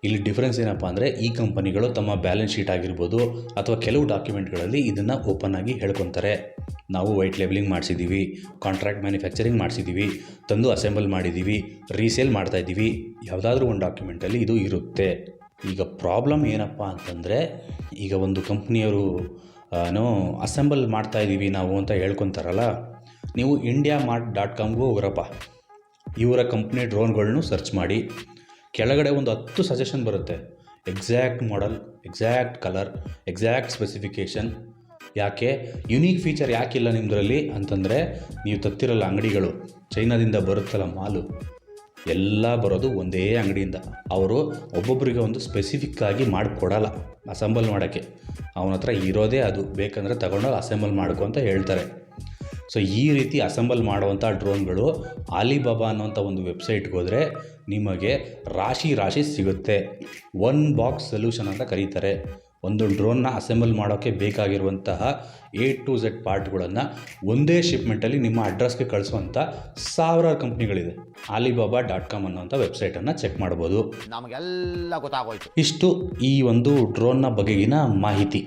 ಇಲ್ಲಿ ಡಿಫ್ರೆನ್ಸ್ ಏನಪ್ಪ ಅಂದರೆ ಈ ಕಂಪನಿಗಳು ತಮ್ಮ ಬ್ಯಾಲೆನ್ಸ್ ಶೀಟ್ ಆಗಿರ್ಬೋದು ಅಥವಾ ಕೆಲವು ಡಾಕ್ಯುಮೆಂಟ್ಗಳಲ್ಲಿ ಇದನ್ನು ಓಪನ್ ಆಗಿ ಹೇಳ್ಕೊತಾರೆ. ನಾವು ವೈಟ್ ಲೇಬಲಿಂಗ್ ಮಾಡಿಸಿದ್ದೀವಿ ಕಾಂಟ್ರಾಕ್ಟ್ ಮ್ಯಾನುಫ್ಯಾಕ್ಚರಿಂಗ್ ಮಾಡಿಸಿದ್ದೀವಿ ತಂದು ಅಸೆಂಬಲ್ ಮಾಡಿದ್ದೀವಿ ರೀಸೇಲ್ ಮಾಡ್ತಾ ಇದ್ದೀವಿ ಯಾವುದಾದ್ರೂ ಒಂದು ಡಾಕ್ಯುಮೆಂಟಲ್ಲಿ ಇದು ಇರುತ್ತೆ. ಈಗ ಪ್ರಾಬ್ಲಮ್ ಏನಪ್ಪ ಅಂತಂದರೆ ಈಗ ಒಂದು ಕಂಪ್ನಿಯವರು ನೋ ಅಸೆಂಬಲ್ ಮಾಡ್ತಾ ಇದ್ದೀವಿ ನಾವು ಅಂತ ಹೇಳ್ಕೊತಾರಲ್ಲ, ನೀವು ಇಂಡಿಯಾ ಮಾರ್ಟ್ ಡಾಟ್ ಕಾಮ್ಗೂ ಹೋಗ್ರಪ್ಪ. ಇವರ ಕಂಪ್ನಿ ಡ್ರೋನ್ಗಳನ್ನೂ ಸರ್ಚ್ ಮಾಡಿ. ಕೆಳಗಡೆ ಒಂದು ಹತ್ತು ಸಜೆಷನ್ ಬರುತ್ತೆ. Exact model exact colour exact specification ಯಾಕೆ? ಯುನೀಕ್ ಫೀಚರ್ ಯಾಕಿಲ್ಲ ನಿಮ್ಮದರಲ್ಲಿ ಅಂತಂದರೆ ನೀವು ತತ್ತಿರಲ್ಲ ಅಂಗಡಿಗಳು. ಚೈನಾದಿಂದ ಬರುತ್ತಲ್ಲ ಮಾಲು. ಎಲ್ಲ ಬರೋದು ಒಂದೇ ಅಂಗಡಿಯಿಂದ. ಅವರು ಒಬ್ಬೊಬ್ಬರಿಗೆ ಒಂದು ಸ್ಪೆಸಿಫಿಕ್ ಆಗಿ ಮಾಡಿಕೊಡಲ್ಲ ಅಸೆಂಬಲ್ ಮಾಡೋಕ್ಕೆ. ಅವನ ಹತ್ರ ಇರೋದೇ ಅದು. ಬೇಕಂದರೆ ತಗೊಂಡೋಗಿ ಅಸೆಂಬಲ್ ಮಾಡ್ಕೊ ಅಂತ ಹೇಳ್ತಾರೆ. ಸೊ ಈ ರೀತಿ ಅಸೆಂಬಲ್ ಮಾಡುವಂಥ ಡ್ರೋನ್ಗಳು ಆಲಿಬಾಬಾ ಅನ್ನೋಂಥ ಒಂದು ವೆಬ್ಸೈಟ್ಗೆ ಹೋದರೆ ನಿಮಗೆ ರಾಶಿ ರಾಶಿ ಸಿಗುತ್ತೆ. ಒನ್ ಬಾಕ್ಸ್ ಸೊಲ್ಯೂಷನ್ ಅಂತ ಕರೀತಾರೆ. ಒಂದು ಡ್ರೋನ್ನ ಅಸೆಂಬಲ್ ಮಾಡೋಕ್ಕೆ ಬೇಕಾಗಿರುವಂತಹ ಎ ಟು ಝೆಡ್ ಪಾರ್ಟ್ಗಳನ್ನು ಒಂದೇ ಶಿಪ್ಮೆಂಟಲ್ಲಿ ನಿಮ್ಮ ಅಡ್ರೆಸ್ಗೆ ಕಳಿಸುವಂಥ ಸಾವಿರಾರು ಕಂಪ್ನಿಗಳಿದೆ. ಆಲಿಬಾಬಾ ಡಾಟ್ ಕಾಮ್ ಅನ್ನೋಂಥ ವೆಬ್ಸೈಟನ್ನು ಚೆಕ್ ಮಾಡ್ಬೋದು. ನಮಗೆಲ್ಲ ಗೊತ್ತಾಗೋಯ್ತು. ಇಷ್ಟು ಈ ಒಂದು ಡ್ರೋನ್ನ ಬಗೆಗಿನ ಮಾಹಿತಿ.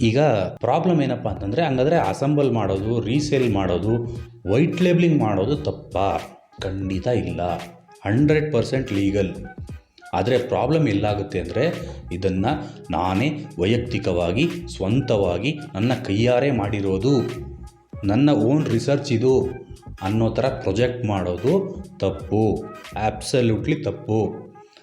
ಈಗ ಪ್ರಾಬ್ಲಮ್ ಏನಪ್ಪ ಅಂತಂದರೆ, ಹಂಗಾದ್ರೆ ಅಸೆಂಬಲ್ ಮಾಡೋದು ರೀಸೇಲ್ ಮಾಡೋದು ವೈಟ್ ಲೇಬ್ಲಿಂಗ್ ಮಾಡೋದು ತಪ್ಪಾ? ಖಂಡಿತ ಇಲ್ಲ. ಹಂಡ್ರೆಡ್ ಪರ್ಸೆಂಟ್ ಲೀಗಲ್ ಆದರೆ ಪ್ರಾಬ್ಲಮ್ ಎಲ್ಲಾಗುತ್ತೆ ಅಂದರೆ, ಇದನ್ನು ನಾನೇ ವೈಯಕ್ತಿಕವಾಗಿ, ಸ್ವಂತವಾಗಿ ನನ್ನ ಕೈಯಾರೆ ಮಾಡಿರೋದು. ನನ್ನ ಓನ್ ರಿಸರ್ಚ್ ಇದು ಅನ್ನೋ ಥರ ಪ್ರೊಜೆಕ್ಟ್ ಮಾಡೋದು ತಪ್ಪು. ಆ್ಯಬ್ಸಲ್ಯೂಟ್ಲಿ ತಪ್ಪು.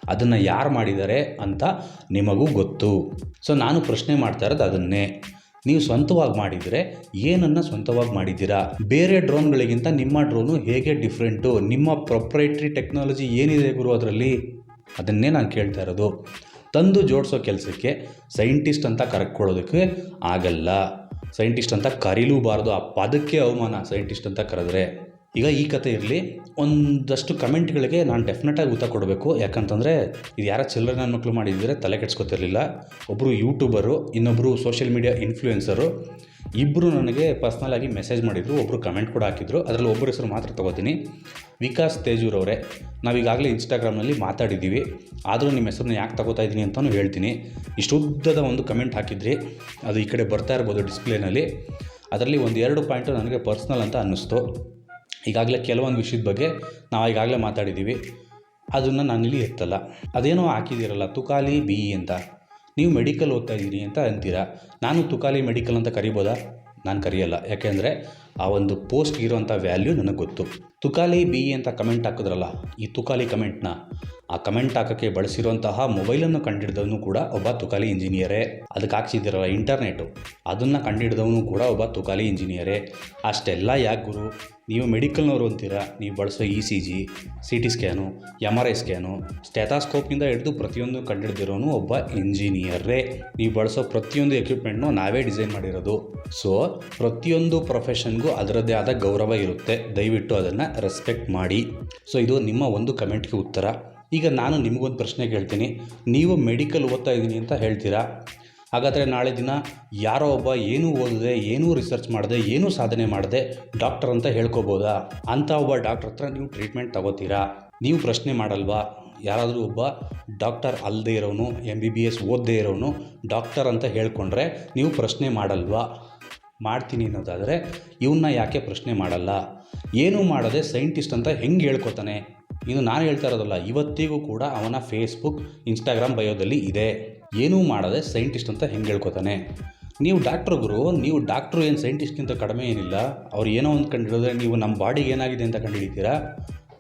ಅದನ್ನು ಯಾರು ಮಾಡಿದ್ದಾರೆ ಅಂತ ನಿಮಗೂ ಗೊತ್ತು. ಸೊ ನಾನು ಪ್ರಶ್ನೆ ಮಾಡ್ತಾ ಇರೋದು ಅದನ್ನೇ. ನೀವು ಸ್ವಂತವಾಗಿ ಮಾಡಿದರೆ ಏನನ್ನು ಸ್ವಂತವಾಗಿ ಮಾಡಿದ್ದೀರಾ? ಬೇರೆ ಡ್ರೋನ್ಗಳಿಗಿಂತ ನಿಮ್ಮ ಡ್ರೋನು ಹೇಗೆ ಡಿಫ್ರೆಂಟು? ನಿಮ್ಮ ಪ್ರೊಪ್ರೈಟ್ರಿ ಟೆಕ್ನಾಲಜಿ ಏನಿದೆ ಗುರು ಅದರಲ್ಲಿ? ಅದನ್ನೇ ನಾನು ಕೇಳ್ತಾ ಇರೋದು. ತಂದು ಜೋಡಿಸೋ ಕೆಲಸಕ್ಕೆ ಸೈಂಟಿಸ್ಟ್ ಅಂತ ಕರ್ಕೊಳ್ಳೋದಕ್ಕೆ ಆಗಲ್ಲ. ಸೈಂಟಿಸ್ಟ್ ಅಂತ ಕರೀಲೂಬಾರ್ದು. ಆ ಪದಕ್ಕೆ ಅವಮಾನ ಸೈಂಟಿಸ್ಟ್ ಅಂತ ಕರೆದ್ರೆ. ಈಗ ಈ ಕತೆ ಇರಲಿ. ಒಂದಷ್ಟು ಕಮೆಂಟ್ಗಳಿಗೆ ನಾನು ಡೆಫಿನೆಟಾಗಿ ಉತ್ತರ ಕೊಡಬೇಕು. ಯಾಕಂತಂದರೆ ಇದು ಯಾರ ಚಿಲ್ಲರೆ ಮಕ್ಕಳು ಮಾಡಿದ್ದರೆ ತಲೆ ಕೆಡ್ಸ್ಕೊತಿರ್ಲಿಲ್ಲ. ಒಬ್ಬರು ಯೂಟ್ಯೂಬರು ಇನ್ನೊಬ್ಬರು ಸೋಷಿಯಲ್ ಮೀಡಿಯಾ ಇನ್ಫ್ಲೂಯೆನ್ಸರು ಇಬ್ಬರು ನನಗೆ ಪರ್ಸ್ನಲಾಗಿ ಮೆಸೇಜ್ ಮಾಡಿದರು ಒಬ್ಬರು ಕಮೆಂಟ್ ಕೂಡ ಹಾಕಿದ್ರು. ಅದರಲ್ಲಿ ಒಬ್ಬರ ಹೆಸರು ಮಾತ್ರ ತೊಗೋತೀನಿ. ವಿಕಾಸ್ ತೇಜೂರ್ ಅವರೇ ನಾವೀಗಾಗಲೇ ಇನ್ಸ್ಟಾಗ್ರಾಮ್ನಲ್ಲಿ ಮಾತಾಡಿದ್ದೀವಿ. ಆದರೂ ನಿಮ್ಮ ಹೆಸರನ್ನ ಯಾಕೆ ತಗೋತಾ ಇದ್ದೀನಿ ಅಂತಲೂ ಹೇಳ್ತೀನಿ. ಇಷ್ಟು ಉದ್ದದ ಒಂದು ಕಮೆಂಟ್ ಹಾಕಿದ್ರಿ. ಅದು ಈ ಕಡೆ ಬರ್ತಾ ಇರ್ಬೋದು ಡಿಸ್ಪ್ಲೇನಲ್ಲಿ ಅದರಲ್ಲಿ ಒಂದು ಎರಡು ಪಾಯಿಂಟು ನನಗೆ ಪರ್ಸ್ನಲ್ ಅಂತ ಅನ್ನಿಸ್ತು. ಈಗಾಗಲೇ ಕೆಲವೊಂದು ವಿಷಯದ ಬಗ್ಗೆ ನಾವು ಈಗಾಗಲೇ ಮಾತಾಡಿದ್ದೀವಿ. ಅದನ್ನು ನಾನಿಲ್ಲಿ ಎತ್ತಲ್ಲ. ಅದೇನೋ ಹಾಕಿದ್ದೀರಲ್ಲ, ತುಕಾಲಿ ಬಿ ಇ ಅಂತ. ನೀವು ಮೆಡಿಕಲ್ ಓದ್ತಾ ಇದ್ದೀರಿ ಅಂತ ಅಂತೀರಾ? ನಾನು ತುಕಾಲಿ ಮೆಡಿಕಲ್ ಅಂತ ಕರಿಬೋದಾ? ನಾನು ಕರೆಯಲ್ಲ. ಯಾಕೆಂದರೆ ಆ ಒಂದು ಪೋಸ್ಟ್ ಇರೋಂಥ ವ್ಯಾಲ್ಯೂ ನನಗೆ ಗೊತ್ತು. ತುಕಾಲಿ ಬಿ ಅಂತ ಕಮೆಂಟ್ ಹಾಕಿದ್ರಲ್ಲ, ಈ ತುಕಾಲಿ ಕಮೆಂಟ್ನ ಆ ಕಮೆಂಟ್ ಹಾಕೋಕ್ಕೆ ಬಳಸಿರುವಂತಹ ಮೊಬೈಲನ್ನು ಕಂಡಿಡಿದವನು ಕೂಡ ಒಬ್ಬ ತುಕಾಲಿ ಇಂಜಿನಿಯರೇ. ಅದಕ್ಕೆ ಹಾಕ್ಸಿದ್ದಿರಲ್ಲ ಇಂಟರ್ನೆಟು. ಅದನ್ನು ಕಂಡಿಡಿದವನು ಕೂಡ ಒಬ್ಬ ತುಕಾಲಿ ಇಂಜಿನಿಯರೇ. ಅಷ್ಟೆಲ್ಲ ಯಾಕೆ ಗುರು? ನೀವು ಮೆಡಿಕಲ್ನವರು ಅಂತೀರಾ? ನೀವು ಬಳಸೋ E C G, C T scan, M R I scan, ಸ್ಟೆಥಾಸ್ಕೋಪ್ನಿಂದ ಹಿಡಿದು ಪ್ರತಿಯೊಂದು ಕಂಡಿಡ್ದಿರೋನು ಒಬ್ಬ ಇಂಜಿನಿಯರೇ. ನೀವು ಬಳಸೋ ಪ್ರತಿಯೊಂದು ಎಕ್ವಿಪ್ಮೆಂಟ್ನು ನಾವೇ ಡಿಸೈನ್ ಮಾಡಿರೋದು. ಸೊ, ಪ್ರತಿಯೊಂದು ಪ್ರೊಫೆಷನ್ಗೂ ಅದರದ್ದೇ ಆದ ಗೌರವ ಇರುತ್ತೆ. ದಯವಿಟ್ಟು ಅದನ್ನು ರೆಸ್ಪೆಕ್ಟ್ ಮಾಡಿ. ಸೊ, ಇದು ನಿಮ್ಮ ಒಂದು ಕಮೆಂಟ್ಗೆ ಉತ್ತರ. ಈಗ ನಾನು ನಿಮಗೊಂದು ಪ್ರಶ್ನೆ ಕೇಳ್ತೀನಿ. ನೀವು ಮೆಡಿಕಲ್ ಓದ್ತಾ ಇದ್ದೀನಿ ಅಂತ ಹೇಳ್ತೀರಾ? ಹಾಗಾದರೆ ನಾಳೆ ದಿನ ಯಾರೋ ಒಬ್ಬ ಏನೂ ಓದದೆ, ಏನೂ ರಿಸರ್ಚ್ ಮಾಡದೆ, ಏನೂ ಸಾಧನೆ ಮಾಡದೆ ಡಾಕ್ಟರ್ ಅಂತ ಹೇಳ್ಕೊಬೋದಾ? ಅಂಥ ಒಬ್ಬ ಡಾಕ್ಟರ್ ಹತ್ರ ನೀವು ಟ್ರೀಟ್ಮೆಂಟ್ ತಗೋತೀರಾ? ನೀವು ಪ್ರಶ್ನೆ ಮಾಡಲ್ವಾ? ಯಾರಾದರೂ ಒಬ್ಬ ಡಾಕ್ಟರ್ ಅಲ್ಲದೆ ಇರೋನು ಎಂ ಬಿ ಬಿ ಎಸ್ ಓದದೇ ಇರೋನು ಡಾಕ್ಟರ್ ಅಂತ ಹೇಳ್ಕೊಂಡ್ರೆ ನೀವು ಪ್ರಶ್ನೆ ಮಾಡಲ್ವಾ? ಮಾಡ್ತೀನಿ ಅನ್ನೋದಾದರೆ ಇವನ್ನ ಯಾಕೆ ಪ್ರಶ್ನೆ ಮಾಡಲ್ಲ? ಏನೂ ಮಾಡದೆ ಸೈಂಟಿಸ್ಟ್ ಅಂತ ಹೆಂಗೆ ಹೇಳ್ಕೊತಾನೆ? ಇದು ನಾನು ಹೇಳ್ತಾ ಇರೋದಲ್ಲ, ಇವತ್ತಿಗೂ ಕೂಡ ಅವನ ಫೇಸ್ಬುಕ್ ಇನ್ಸ್ಟಾಗ್ರಾಮ್ ಬಯೋದಲ್ಲಿ ಇದೆ. ಏನೂ ಮಾಡದೆ ಸೈಂಟಿಸ್ಟ್ ಅಂತ ಹೆಂಗೆ ಹೇಳ್ಕೊತಾನೆ? ನೀವು ಡಾಕ್ಟ್ರು ಗುರು, ನೀವು ಡಾಕ್ಟ್ರು ಏನು ಸೈಂಟಿಸ್ಟ್ಗಿಂತ ಕಡಿಮೆ ಏನಿಲ್ಲ, ಅವ್ರು ಏನೋ ಒಂದು ಕಂಡುಹಿಡಿದ್ರೆ ನೀವು ನಮ್ಮ ಬಾಡಿಗೆ ಏನಾಗಿದೆ ಅಂತ ಕಂಡುಹಿಡಿತೀರಾ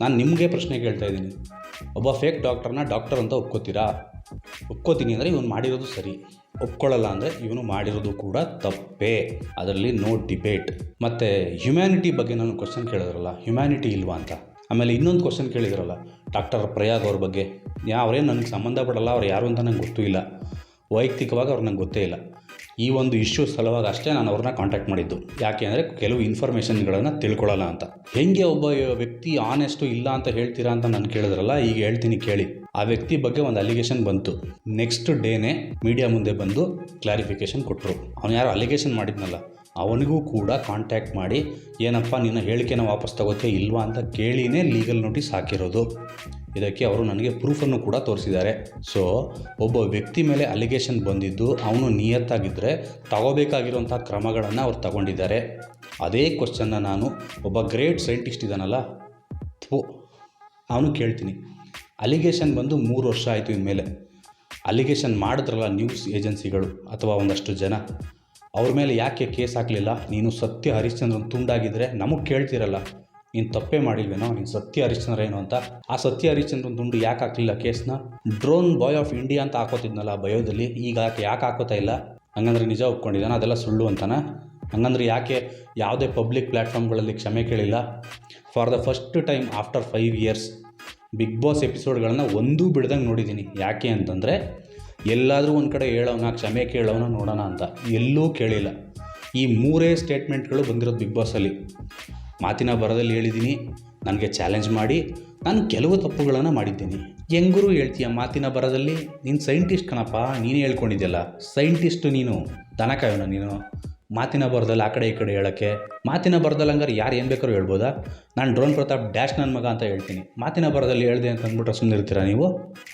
ನಾನು ನಿಮಗೆ ಪ್ರಶ್ನೆ ಕೇಳ್ತಾ ಇದ್ದೀನಿ. ಒಬ್ಬ ಫೇಕ್ ಡಾಕ್ಟರ್ನ ಡಾಕ್ಟರ್ ಅಂತ ಒಪ್ಕೋತೀರಾ? ಒಪ್ಕೋತೀನಿ ಅಂದರೆ ಇವನು ಮಾಡಿರೋದು ಸರಿ. ಒಪ್ಕೊಳ್ಳಲ್ಲ ಅಂದರೆ ಇವನು ಮಾಡಿರೋದು ಕೂಡ ತಪ್ಪೇ. ಅದರಲ್ಲಿ ನೋ ಡಿಬೇಟ್ ಮತ್ತು ಹ್ಯುಮ್ಯಾನಿಟಿ ಬಗ್ಗೆ ನಾನು ಕ್ವಶನ್ ಕೇಳಿದ್ರಲ್ಲ ಹ್ಯುಮ್ಯಾನಿಟಿ ಇಲ್ವಾ ಅಂತ? ಆಮೇಲೆ ಇನ್ನೊಂದು ಕ್ವಶನ್ ಕೇಳಿದ್ರಲ್ಲ ಡಾಕ್ಟರ್ ಪ್ರಯಾಗ್ ಅವ್ರ ಬಗ್ಗೆ. ಅವ್ರೇನು ನನಗೆ ಸಂಬಂಧ ಪಡಲ್ಲ, ಅವ್ರು ಯಾರು ಅಂತ ನಂಗೆ ಗೊತ್ತೂ ಇಲ್ಲ. ವೈಯಕ್ತಿಕವಾಗಿ ಅವ್ರು ನಂಗೆ ಗೊತ್ತೇ ಇಲ್ಲ. ಈ ಒಂದು ಇಶ್ಯೂ ಸಲುವಾಗಿ ಅಷ್ಟೇ ನಾನು ಅವ್ರನ್ನ ಕಾಂಟ್ಯಾಕ್ಟ್ ಮಾಡಿದ್ದು. ಯಾಕೆ ಅಂದರೆ ಕೆಲವು ಇನ್ಫಾರ್ಮೇಷನ್ಗಳನ್ನು ತಿಳ್ಕೊಳ್ಳಲ್ಲ ಅಂತ. ಹೆಂಗೆ ಒಬ್ಬ ವ್ಯಕ್ತಿ ಆನೆಸ್ಟು ಇಲ್ಲ ಅಂತ ಹೇಳ್ತೀರಾ ಅಂತ ನಾನು ಕೇಳಿದ್ರಲ್ಲ, ಈಗ ಹೇಳ್ತೀನಿ ಕೇಳಿ. ಆ ವ್ಯಕ್ತಿ ಬಗ್ಗೆ ಒಂದು ಅಲಿಗೇಷನ್ ಬಂತು. ನೆಕ್ಸ್ಟ್ ಡೇನೇ ಮೀಡಿಯಾ ಮುಂದೆ ಬಂದು ಕ್ಲಾರಿಫಿಕೇಶನ್ ಕೊಟ್ಟರು ಅವನು ಯಾರು ಅಲಿಗೇಷನ್ ಮಾಡಿದ್ನಲ್ಲ. ಅವನಿಗೂ ಕೂಡ ಕಾಂಟ್ಯಾಕ್ಟ್ ಮಾಡಿ, ಏನಪ್ಪ, ನಿನ್ನ ಹೇಳಿಕೆನ ವಾಪಸ್ ತಗೋತೀಯ ಇಲ್ವಾ ಅಂತ ಕೇಳಿನೇ ಲೀಗಲ್ ನೋಟಿಸ್ ಹಾಕಿರೋದು. ಇದಕ್ಕೆ ಅವರು ನನಗೆ ಪ್ರೂಫನ್ನು ಕೂಡ ತೋರಿಸಿದ್ದಾರೆ. ಸೊ ಒಬ್ಬ ವ್ಯಕ್ತಿ ಮೇಲೆ ಅಲಿಗೇಷನ್ ಬಂದಿದ್ದು, ಅವನು ನಿಯತ್ತಾಗಿದ್ದರೆ ತಗೋಬೇಕಾಗಿರುವಂಥ ಕ್ರಮಗಳನ್ನು ಅವ್ರು ತಗೊಂಡಿದ್ದಾರೆ. ಅದೇ ಕ್ವಶನ್ನ ನಾನು ಒಬ್ಬ ಗ್ರೇಟ್ ಸೈಂಟಿಸ್ಟ್ ಇದ್ದಾನಲ್ಲ ಓ ಅವನು ಕೇಳ್ತೀನಿ. ಅಲಿಗೇಷನ್ ಬಂದು ಮೂರು ವರ್ಷ ಆಯಿತು ಇನ್ಮೇಲೆ. ಅಲಿಗೇಷನ್ ಮಾಡಿದ್ರಲ್ಲ ನ್ಯೂಸ್ ಏಜೆನ್ಸಿಗಳು ಅಥವಾ ಒಂದಷ್ಟು ಜನ. ಅವ್ರ ಮೇಲೆ ಯಾಕೆ ಕೇಸ್ ಹಾಕಲಿಲ್ಲ? ನೀನು ಸತ್ಯ ಹರಿಶ್ಚಂದ್ರನ್ ತುಂಡಾಗಿದ್ರೆ ನಮಗೆ ಕೇಳ್ತಿರಲ್ಲ. ನೀನು ತಪ್ಪೇ ಮಾಡಿಲ್ವೇನೋ? ನೀನು ಸತ್ಯ ಹರಿಶ್ಚಂದ್ರ ಏನು ಅಂತ? ಆ ಸತ್ಯ ಹರಿಶ್ಚಂದ್ರನ್ ತುಂಡು ಯಾಕೆ ಹಾಕಲಿಲ್ಲ ಕೇಸ್ನ? ಡ್ರೋನ್ ಬಾಯ್ ಆಫ್ ಇಂಡಿಯಾ ಅಂತ ಹಾಕೋತಿದ್ನಲ್ಲ ಬಯೋದಲ್ಲಿ ಈಗ ಯಾಕೆ ಯಾಕೆ ಹಾಕೋತಾ ಇಲ್ಲ? ಹಂಗಂದ್ರೆ ನಿಜ ಒಪ್ಕೊಂಡಿದ್ದಾನೆ? ಅದೆಲ್ಲ ಸುಳ್ಳು ಅಂತಾನೆ? ಹಂಗಂದ್ರೆ ಯಾಕೆ ಯಾವುದೇ ಪಬ್ಲಿಕ್ ಪ್ಲ್ಯಾಟ್ಫಾರ್ಮ್ಗಳಲ್ಲಿ ಕ್ಷಮೆ ಕೇಳಿಲ್ಲ? For the first time after five years, Bigg Boss ಎಪಿಸೋಡ್ಗಳನ್ನ ಒಂದೂ ಬಿಡ್ದಂಗೆ ನೋಡಿದ್ದೀನಿ. ಯಾಕೆ ಅಂತಂದರೆ ಎಲ್ಲಾದರೂ ಒಂದು ಕಡೆ ಹೇಳೋನ ಕ್ಷಮೆ ಕೇಳೋಣ ನೋಡೋಣ ಅಂತ ಎಲ್ಲೂ ಕೇಳಿಲ್ಲ. ಈ ಮೂರೇ ಸ್ಟೇಟ್ಮೆಂಟ್ಗಳು ಬಂದಿರೋದು ಬಿಗ್ ಬಾಸಲ್ಲಿ ಮಾತಿನ ಬರದಲ್ಲಿ ಹೇಳಿದ್ದೀನಿ ನನಗೆ ಚಾಲೆಂಜ್ ಮಾಡಿ, ನಾನು ಕೆಲವು ತಪ್ಪುಗಳನ್ನು ಮಾಡಿದ್ದೀನಿ. ಹೆಂಗರು ಹೇಳ್ತೀಯ ಮಾತಿನ ಬರದಲ್ಲಿ ನೀನು ಸೈಂಟಿಸ್ಟ್ ಕಣಪ್ಪ, ನೀನೇ ಹೇಳ್ಕೊಂಡಿದ್ದೆಲ್ಲ ಸೈಂಟಿಸ್ಟು ನೀನು ದನ ಕಾಯೋಣ ನೀನು. ಮಾತಿನ ಬರದಲ್ಲಿ ಆ ಕಡೆ ಈ ಕಡೆ ಹೇಳೋಕ್ಕೆ. ಮಾತಿನ ಬರದಲ್ಲಿ ಹಂಗಾರೆ ಯಾರು ಏನು ಬೇಕಾದ್ರೂ ಹೇಳ್ಬೋದಾ? ನಾನು ಡ್ರೋನ್ ಪ್ರತಾಪ್ ಡ್ಯಾಶ್ ನನ್ನ ಮಗ ಅಂತ ಹೇಳ್ತೀನಿ. ಮಾತಿನ ಬರದಲ್ಲಿ ಹೇಳಿದೆ ಅಂತ ಅಂದ್ಬಿಟ್ರೆ ಸುಮ್ಮನಿರ್ತೀರಾ ನೀವು?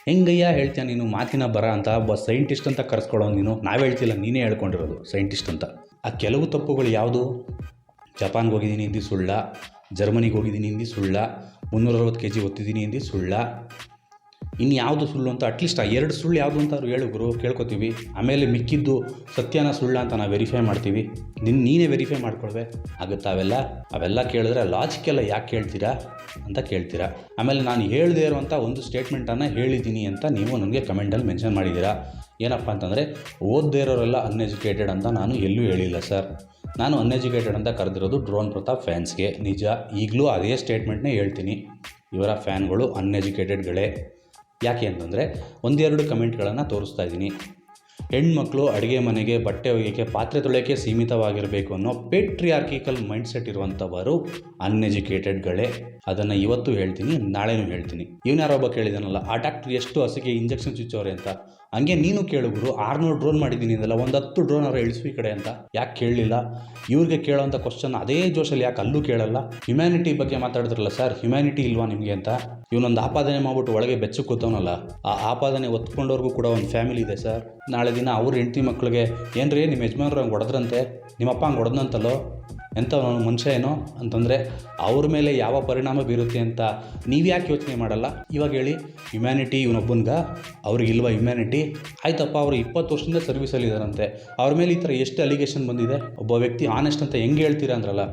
ಹೆಂಗಯ್ಯ ಹೇಳ್ತೀಯ ನೀನು ಮಾತಿನ ಬರ ಅಂತ ಒಬ್ಬ ಸೈಂಟಿಸ್ಟ್ ಅಂತ ಕರೆಸ್ಕೊಳ್ಳೋ ನೀನು? ನಾವು ಹೇಳ್ತಿಲ್ಲ, ನೀನೇ ಹೇಳ್ಕೊಂಡಿರೋದು ಸೈಂಟಿಸ್ಟ್ ಅಂತ. ಆ ಕೆಲವು ತಪ್ಪುಗಳು ಯಾವುದು? ಜಪಾನ್ಗೆ ಹೋಗಿದ್ದೀನಿ ಹಿಂದಿ ಸುಳ್ಳ. ಜರ್ಮನಿಗೆ ಹೋಗಿದ್ದೀನಿ ಹಿಂದಿ ಸುಳ್ಳ. ಮುನ್ನೂರ ಅರವತ್ತು ಕೆ ಜಿ ಒತ್ತಿದ್ದೀನಿ ಹಿಂದಿ ಸುಳ್ಳ. ಇನ್ನು ಯಾವುದು ಸುಳ್ಳು ಅಂತ ಅಟ್ಲೀಸ್ಟ್ ಆ ಎರಡು ಸುಳ್ಳು ಯಾವುದು ಅಂತ ಅವ್ರು ಹೇಳು ಗುರು, ಕೇಳ್ಕೊತೀವಿ. ಆಮೇಲೆ ಮಿಕ್ಕಿದ್ದು ಸತ್ಯನ ಸುಳ್ಳ ಅಂತ ನಾವು ವೆರಿಫೈ ಮಾಡ್ತೀವಿ. ನಿನ್ನ ನೀನೇ ವೆರಿಫೈ ಮಾಡ್ಕೊಳ್ವೆ. ಆಗುತ್ತಾ ಅವೆಲ್ಲ? ಅವೆಲ್ಲ ಕೇಳಿದ್ರೆ ಲಾಜಿಕ್ ಎಲ್ಲ ಯಾಕೆ ಕೇಳ್ತೀರಾ ಅಂತ ಕೇಳ್ತೀರಾ. ಆಮೇಲೆ ನಾನು ಹೇಳದೇ ಇರುವಂಥ ಒಂದು ಸ್ಟೇಟ್ಮೆಂಟನ್ನು ಹೇಳಿದ್ದೀನಿ ಅಂತ ನೀವು ನನಗೆ ಕಮೆಂಟಲ್ಲಿ ಮೆನ್ಷನ್ ಮಾಡಿದ್ದೀರಾ. ಏನಪ್ಪ ಅಂತಂದರೆ, ಓದದೇ ಇರೋರೆಲ್ಲ ಅನ್ಎಜುಕೇಟೆಡ್ ಅಂತ ನಾನು ಎಲ್ಲೂ ಹೇಳಿಲ್ಲ ಸರ್ ನಾನು ಅನ್ಎಜುಕೇಟೆಡ್ ಅಂತ ಕರೆದಿರೋದು ಡ್ರೋನ್ ಪ್ರತಾಪ್ ಫ್ಯಾನ್ಸ್ಗೆ ನಿಜ, ಈಗಲೂ ಅದೇ ಸ್ಟೇಟ್ಮೆಂಟ್ನೇ ಹೇಳ್ತೀನಿ. ಇವರ ಫ್ಯಾನ್ಗಳು ಅನ್ಎಜುಕೇಟೆಡ್ಗಳೇ ಯಾಕೆ ಅಂತಂದರೆ ಒಂದೆರಡು ಕಮೆಂಟ್ಗಳನ್ನು ತೋರಿಸ್ತಾ ಇದ್ದೀನಿ. ಹೆಣ್ಮಕ್ಳು ಅಡುಗೆ ಮನೆಗೆ ಬಟ್ಟೆ ಒಗೆಯೋಕ್ಕೆ, ಪಾತ್ರೆ ತೊಳೆಯೋಕ್ಕೆ ಸೀಮಿತವಾಗಿರಬೇಕು ಅನ್ನೋ ಪೇಟ್ರಿಯಾರ್ಕಿಕಲ್ ಮೈಂಡ್ಸೆಟ್ ಇರುವಂಥವರು ಅನ್ಎಜುಕೇಟೆಡ್ಗಳೇ ಅದನ್ನು ಇವತ್ತು ಹೇಳ್ತೀನಿ, ನಾಳೆನೂ ಹೇಳ್ತೀನಿ. ಇವನು ಯಾರೊಬ್ಬ ಕೇಳಿದಾನಲ್ಲ, ಆ ಡಾಕ್ಟ್ರ್ ಎಷ್ಟು ಹಸಿಗೆ ಇಂಜೆಕ್ಷನ್ ಚುಚ್ಚೋರೆ ಅಂತ. ಹಂಗೆ ನೀನು ಕೇಳು ಗುರು, ಆರ್ನೂರು ಡ್ರೋನ್ ಮಾಡಿದ್ದೀನಿ ಅಂದಲ್ಲ ಒಂದು ಹತ್ತು ಡ್ರೋನ್ ಅವ್ರು ಇಳಿಸು ಈ ಕಡೆ ಅಂತ. ಯಾಕೆ ಕೇಳಲಿಲ್ಲ? ಇವ್ರಿಗೆ ಕೇಳೋಂಥ ಕ್ವಶನ್ ಅದೇ ಜೋಶಲ್ಲಿ ಯಾಕೆ ಅಲ್ಲೂ ಕೇಳಲ್ಲ? ಹ್ಯುಮ್ಯಾನಿಟಿ ಬಗ್ಗೆ ಮಾತಾಡಿದ್ರಲ್ಲ ಸರ್ ಹ್ಯುಮ್ಯಾನಿಟಿ ಇಲ್ವಾ ನಿಮಗೆ ಅಂತ? ಇವನೊಂದು ಆಪಾದನೆ ಮಾಡ್ಬಿಟ್ಟು ಒಳಗೆ ಬೆಚ್ಚು ಕೂತವನಲ್ಲ. ಆ ಆಪಾದನೆ ಒತ್ಕೊಂಡವ್ರಿಗೂ ಕೂಡ ಒಂದು ಫ್ಯಾಮಿಲಿ ಇದೆ ಸರ್ ನಾಳೆ ದಿನ ಅವ್ರ ಹೆಂಡತಿ ಮಕ್ಕಳಿಗೆ ಏನ್ರಿ ನಿಮ್ಮ ಯಜಮಾನ್ರು ಹಂಗೆ ಹೊಡೆದ್ರಂತೆ? ನಿಮ್ಮಪ್ಪ ಹಂಗೆ ಹೊಡೆದ್ನಂತಲ್ಲೋ? ಎಂಥ ಮನುಷ್ಯ ಏನೋ ಅಂತಂದರೆ ಅವ್ರ ಮೇಲೆ ಯಾವ ಪರಿಣಾಮ ಬೀರುತ್ತೆ ಅಂತ ನೀವು ಯಾಕೆ ಯೋಚನೆ ಮಾಡಲ್ಲ? ಇವಾಗ ಹೇಳಿ ಹ್ಯುಮ್ಯಾನಿಟಿ ಇವನೊಬ್ಬನ್ಗ ಅವ್ರಿಗಿಲ್ವಾ ಹ್ಯುಮ್ಯಾನಿಟಿ ಆಯ್ತಪ್ಪ, ಅವರು ಇಪ್ಪತ್ತು ವರ್ಷದಿಂದ ಸರ್ವಿಸಲ್ಲಿದ್ದಾರಂತೆ ಅವ್ರ ಮೇಲೆ ಈ ಥರ ಎಷ್ಟು ಅಲಿಗೇಷನ್ ಬಂದಿದೆ? ಒಬ್ಬ ವ್ಯಕ್ತಿ ಆನೆಸ್ಟ್ ಅಂತ ಹೆಂಗೆ ಹೇಳ್ತೀರಾ ಅಂದ್ರಲ್ಲ?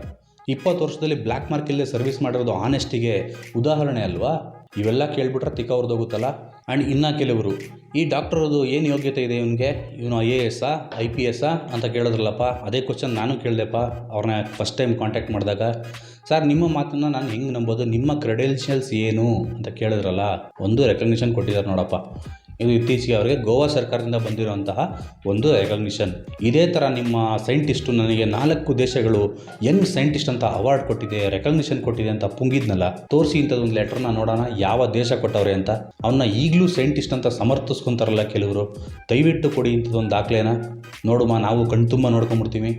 ಇಪ್ಪತ್ತು ವರ್ಷದಲ್ಲಿ ಬ್ಲ್ಯಾಕ್ ಇಲ್ಲದೆ ಸರ್ವಿಸ್ ಮಾಡಿರೋದು ಆನೆಸ್ಟಿಗೆ ಉದಾಹರಣೆ ಅಲ್ವಾ? ಇವೆಲ್ಲ ಕೇಳಿಬಿಟ್ರೆ ತಿಕ್ಕ ಹೊರ್ದೋಗುತ್ತಲ್ಲ ಆ್ಯಂಡ್ ಇನ್ನು ಕೆಲವರು, ಈ ಡಾಕ್ಟ್ರದು ಏನು ಯೋಗ್ಯತೆ ಇದೆ ಇವನಿಗೆ? ಇವನು ಐ ಎ ಎಸ್ಸಾ ಐ ಪಿ ಎಸ್ಸಾ ಅಂತ ಕೇಳಿದ್ರಲ್ಲಪ್ಪ, ಅದೇ ಕ್ವಶನ್ ನಾನು ಕೇಳಿದೆಪ್ಪ ಅವ್ರನ್ನ ಫಸ್ಟ್ ಟೈಮ್ ಕಾಂಟ್ಯಾಕ್ಟ್ ಮಾಡಿದಾಗ ಸರ್ ನಿಮ್ಮ ಮಾತನ್ನು ನಾನು ಹೆಂಗೆ ನಂಬೋದು? ನಿಮ್ಮ ಕ್ರೆಡೆನ್ಷಿಯಲ್ಸ್ ಏನು? ಅಂತ ಕೇಳಿದ್ರಲ್ಲ, ಒಂದು ರೆಕಗ್ನಿಷನ್ ಕೊಟ್ಟಿದ್ದಾರೆ ನೋಡಪ್ಪ. ಇದು ಇತ್ತೀಚೆಗೆ ಅವರಿಗೆ ಗೋವಾ ಸರ್ಕಾರದಿಂದ ಬಂದಿರುವಂತಹ ಒಂದು ರೆಕಗ್ನಿಷನ್ ಇದೇ ಥರ ನಿಮ್ಮ ಸೈಂಟಿಸ್ಟು ನನಗೆ ನಾಲ್ಕು ದೇಶಗಳು ಯಂಗ್ ಸೈಂಟಿಸ್ಟ್ ಅಂತ ಅವಾರ್ಡ್ ಕೊಟ್ಟಿದೆ ರೆಕಗ್ನಿಷನ್ ಕೊಟ್ಟಿದೆ ಅಂತ ಪುಂಗಿದ್ನಲ್ಲ, ತೋರಿಸಿ ಇಂಥದ್ದೊಂದು ಲೆಟರ್ನ ನೋಡೋಣ, ಯಾವ ದೇಶ ಕೊಟ್ಟವ್ರೆ ಅಂತ. ಅವನ್ನ ಈಗಲೂ ಸೈಂಟಿಸ್ಟ್ ಅಂತ ಸಮರ್ಥಿಸ್ಕೊಂತಾರಲ್ಲ ಕೆಲವರು. ದಯವಿಟ್ಟು ಕೊಡಿ ಇಂಥದ್ದೊಂದು ದಾಖಲೆನ. ನೋಡುಮ ನಾವು ಕಣ್ತುಂಬ ನೋಡ್ಕೊಂಬಿಡ್ತೀವಿ.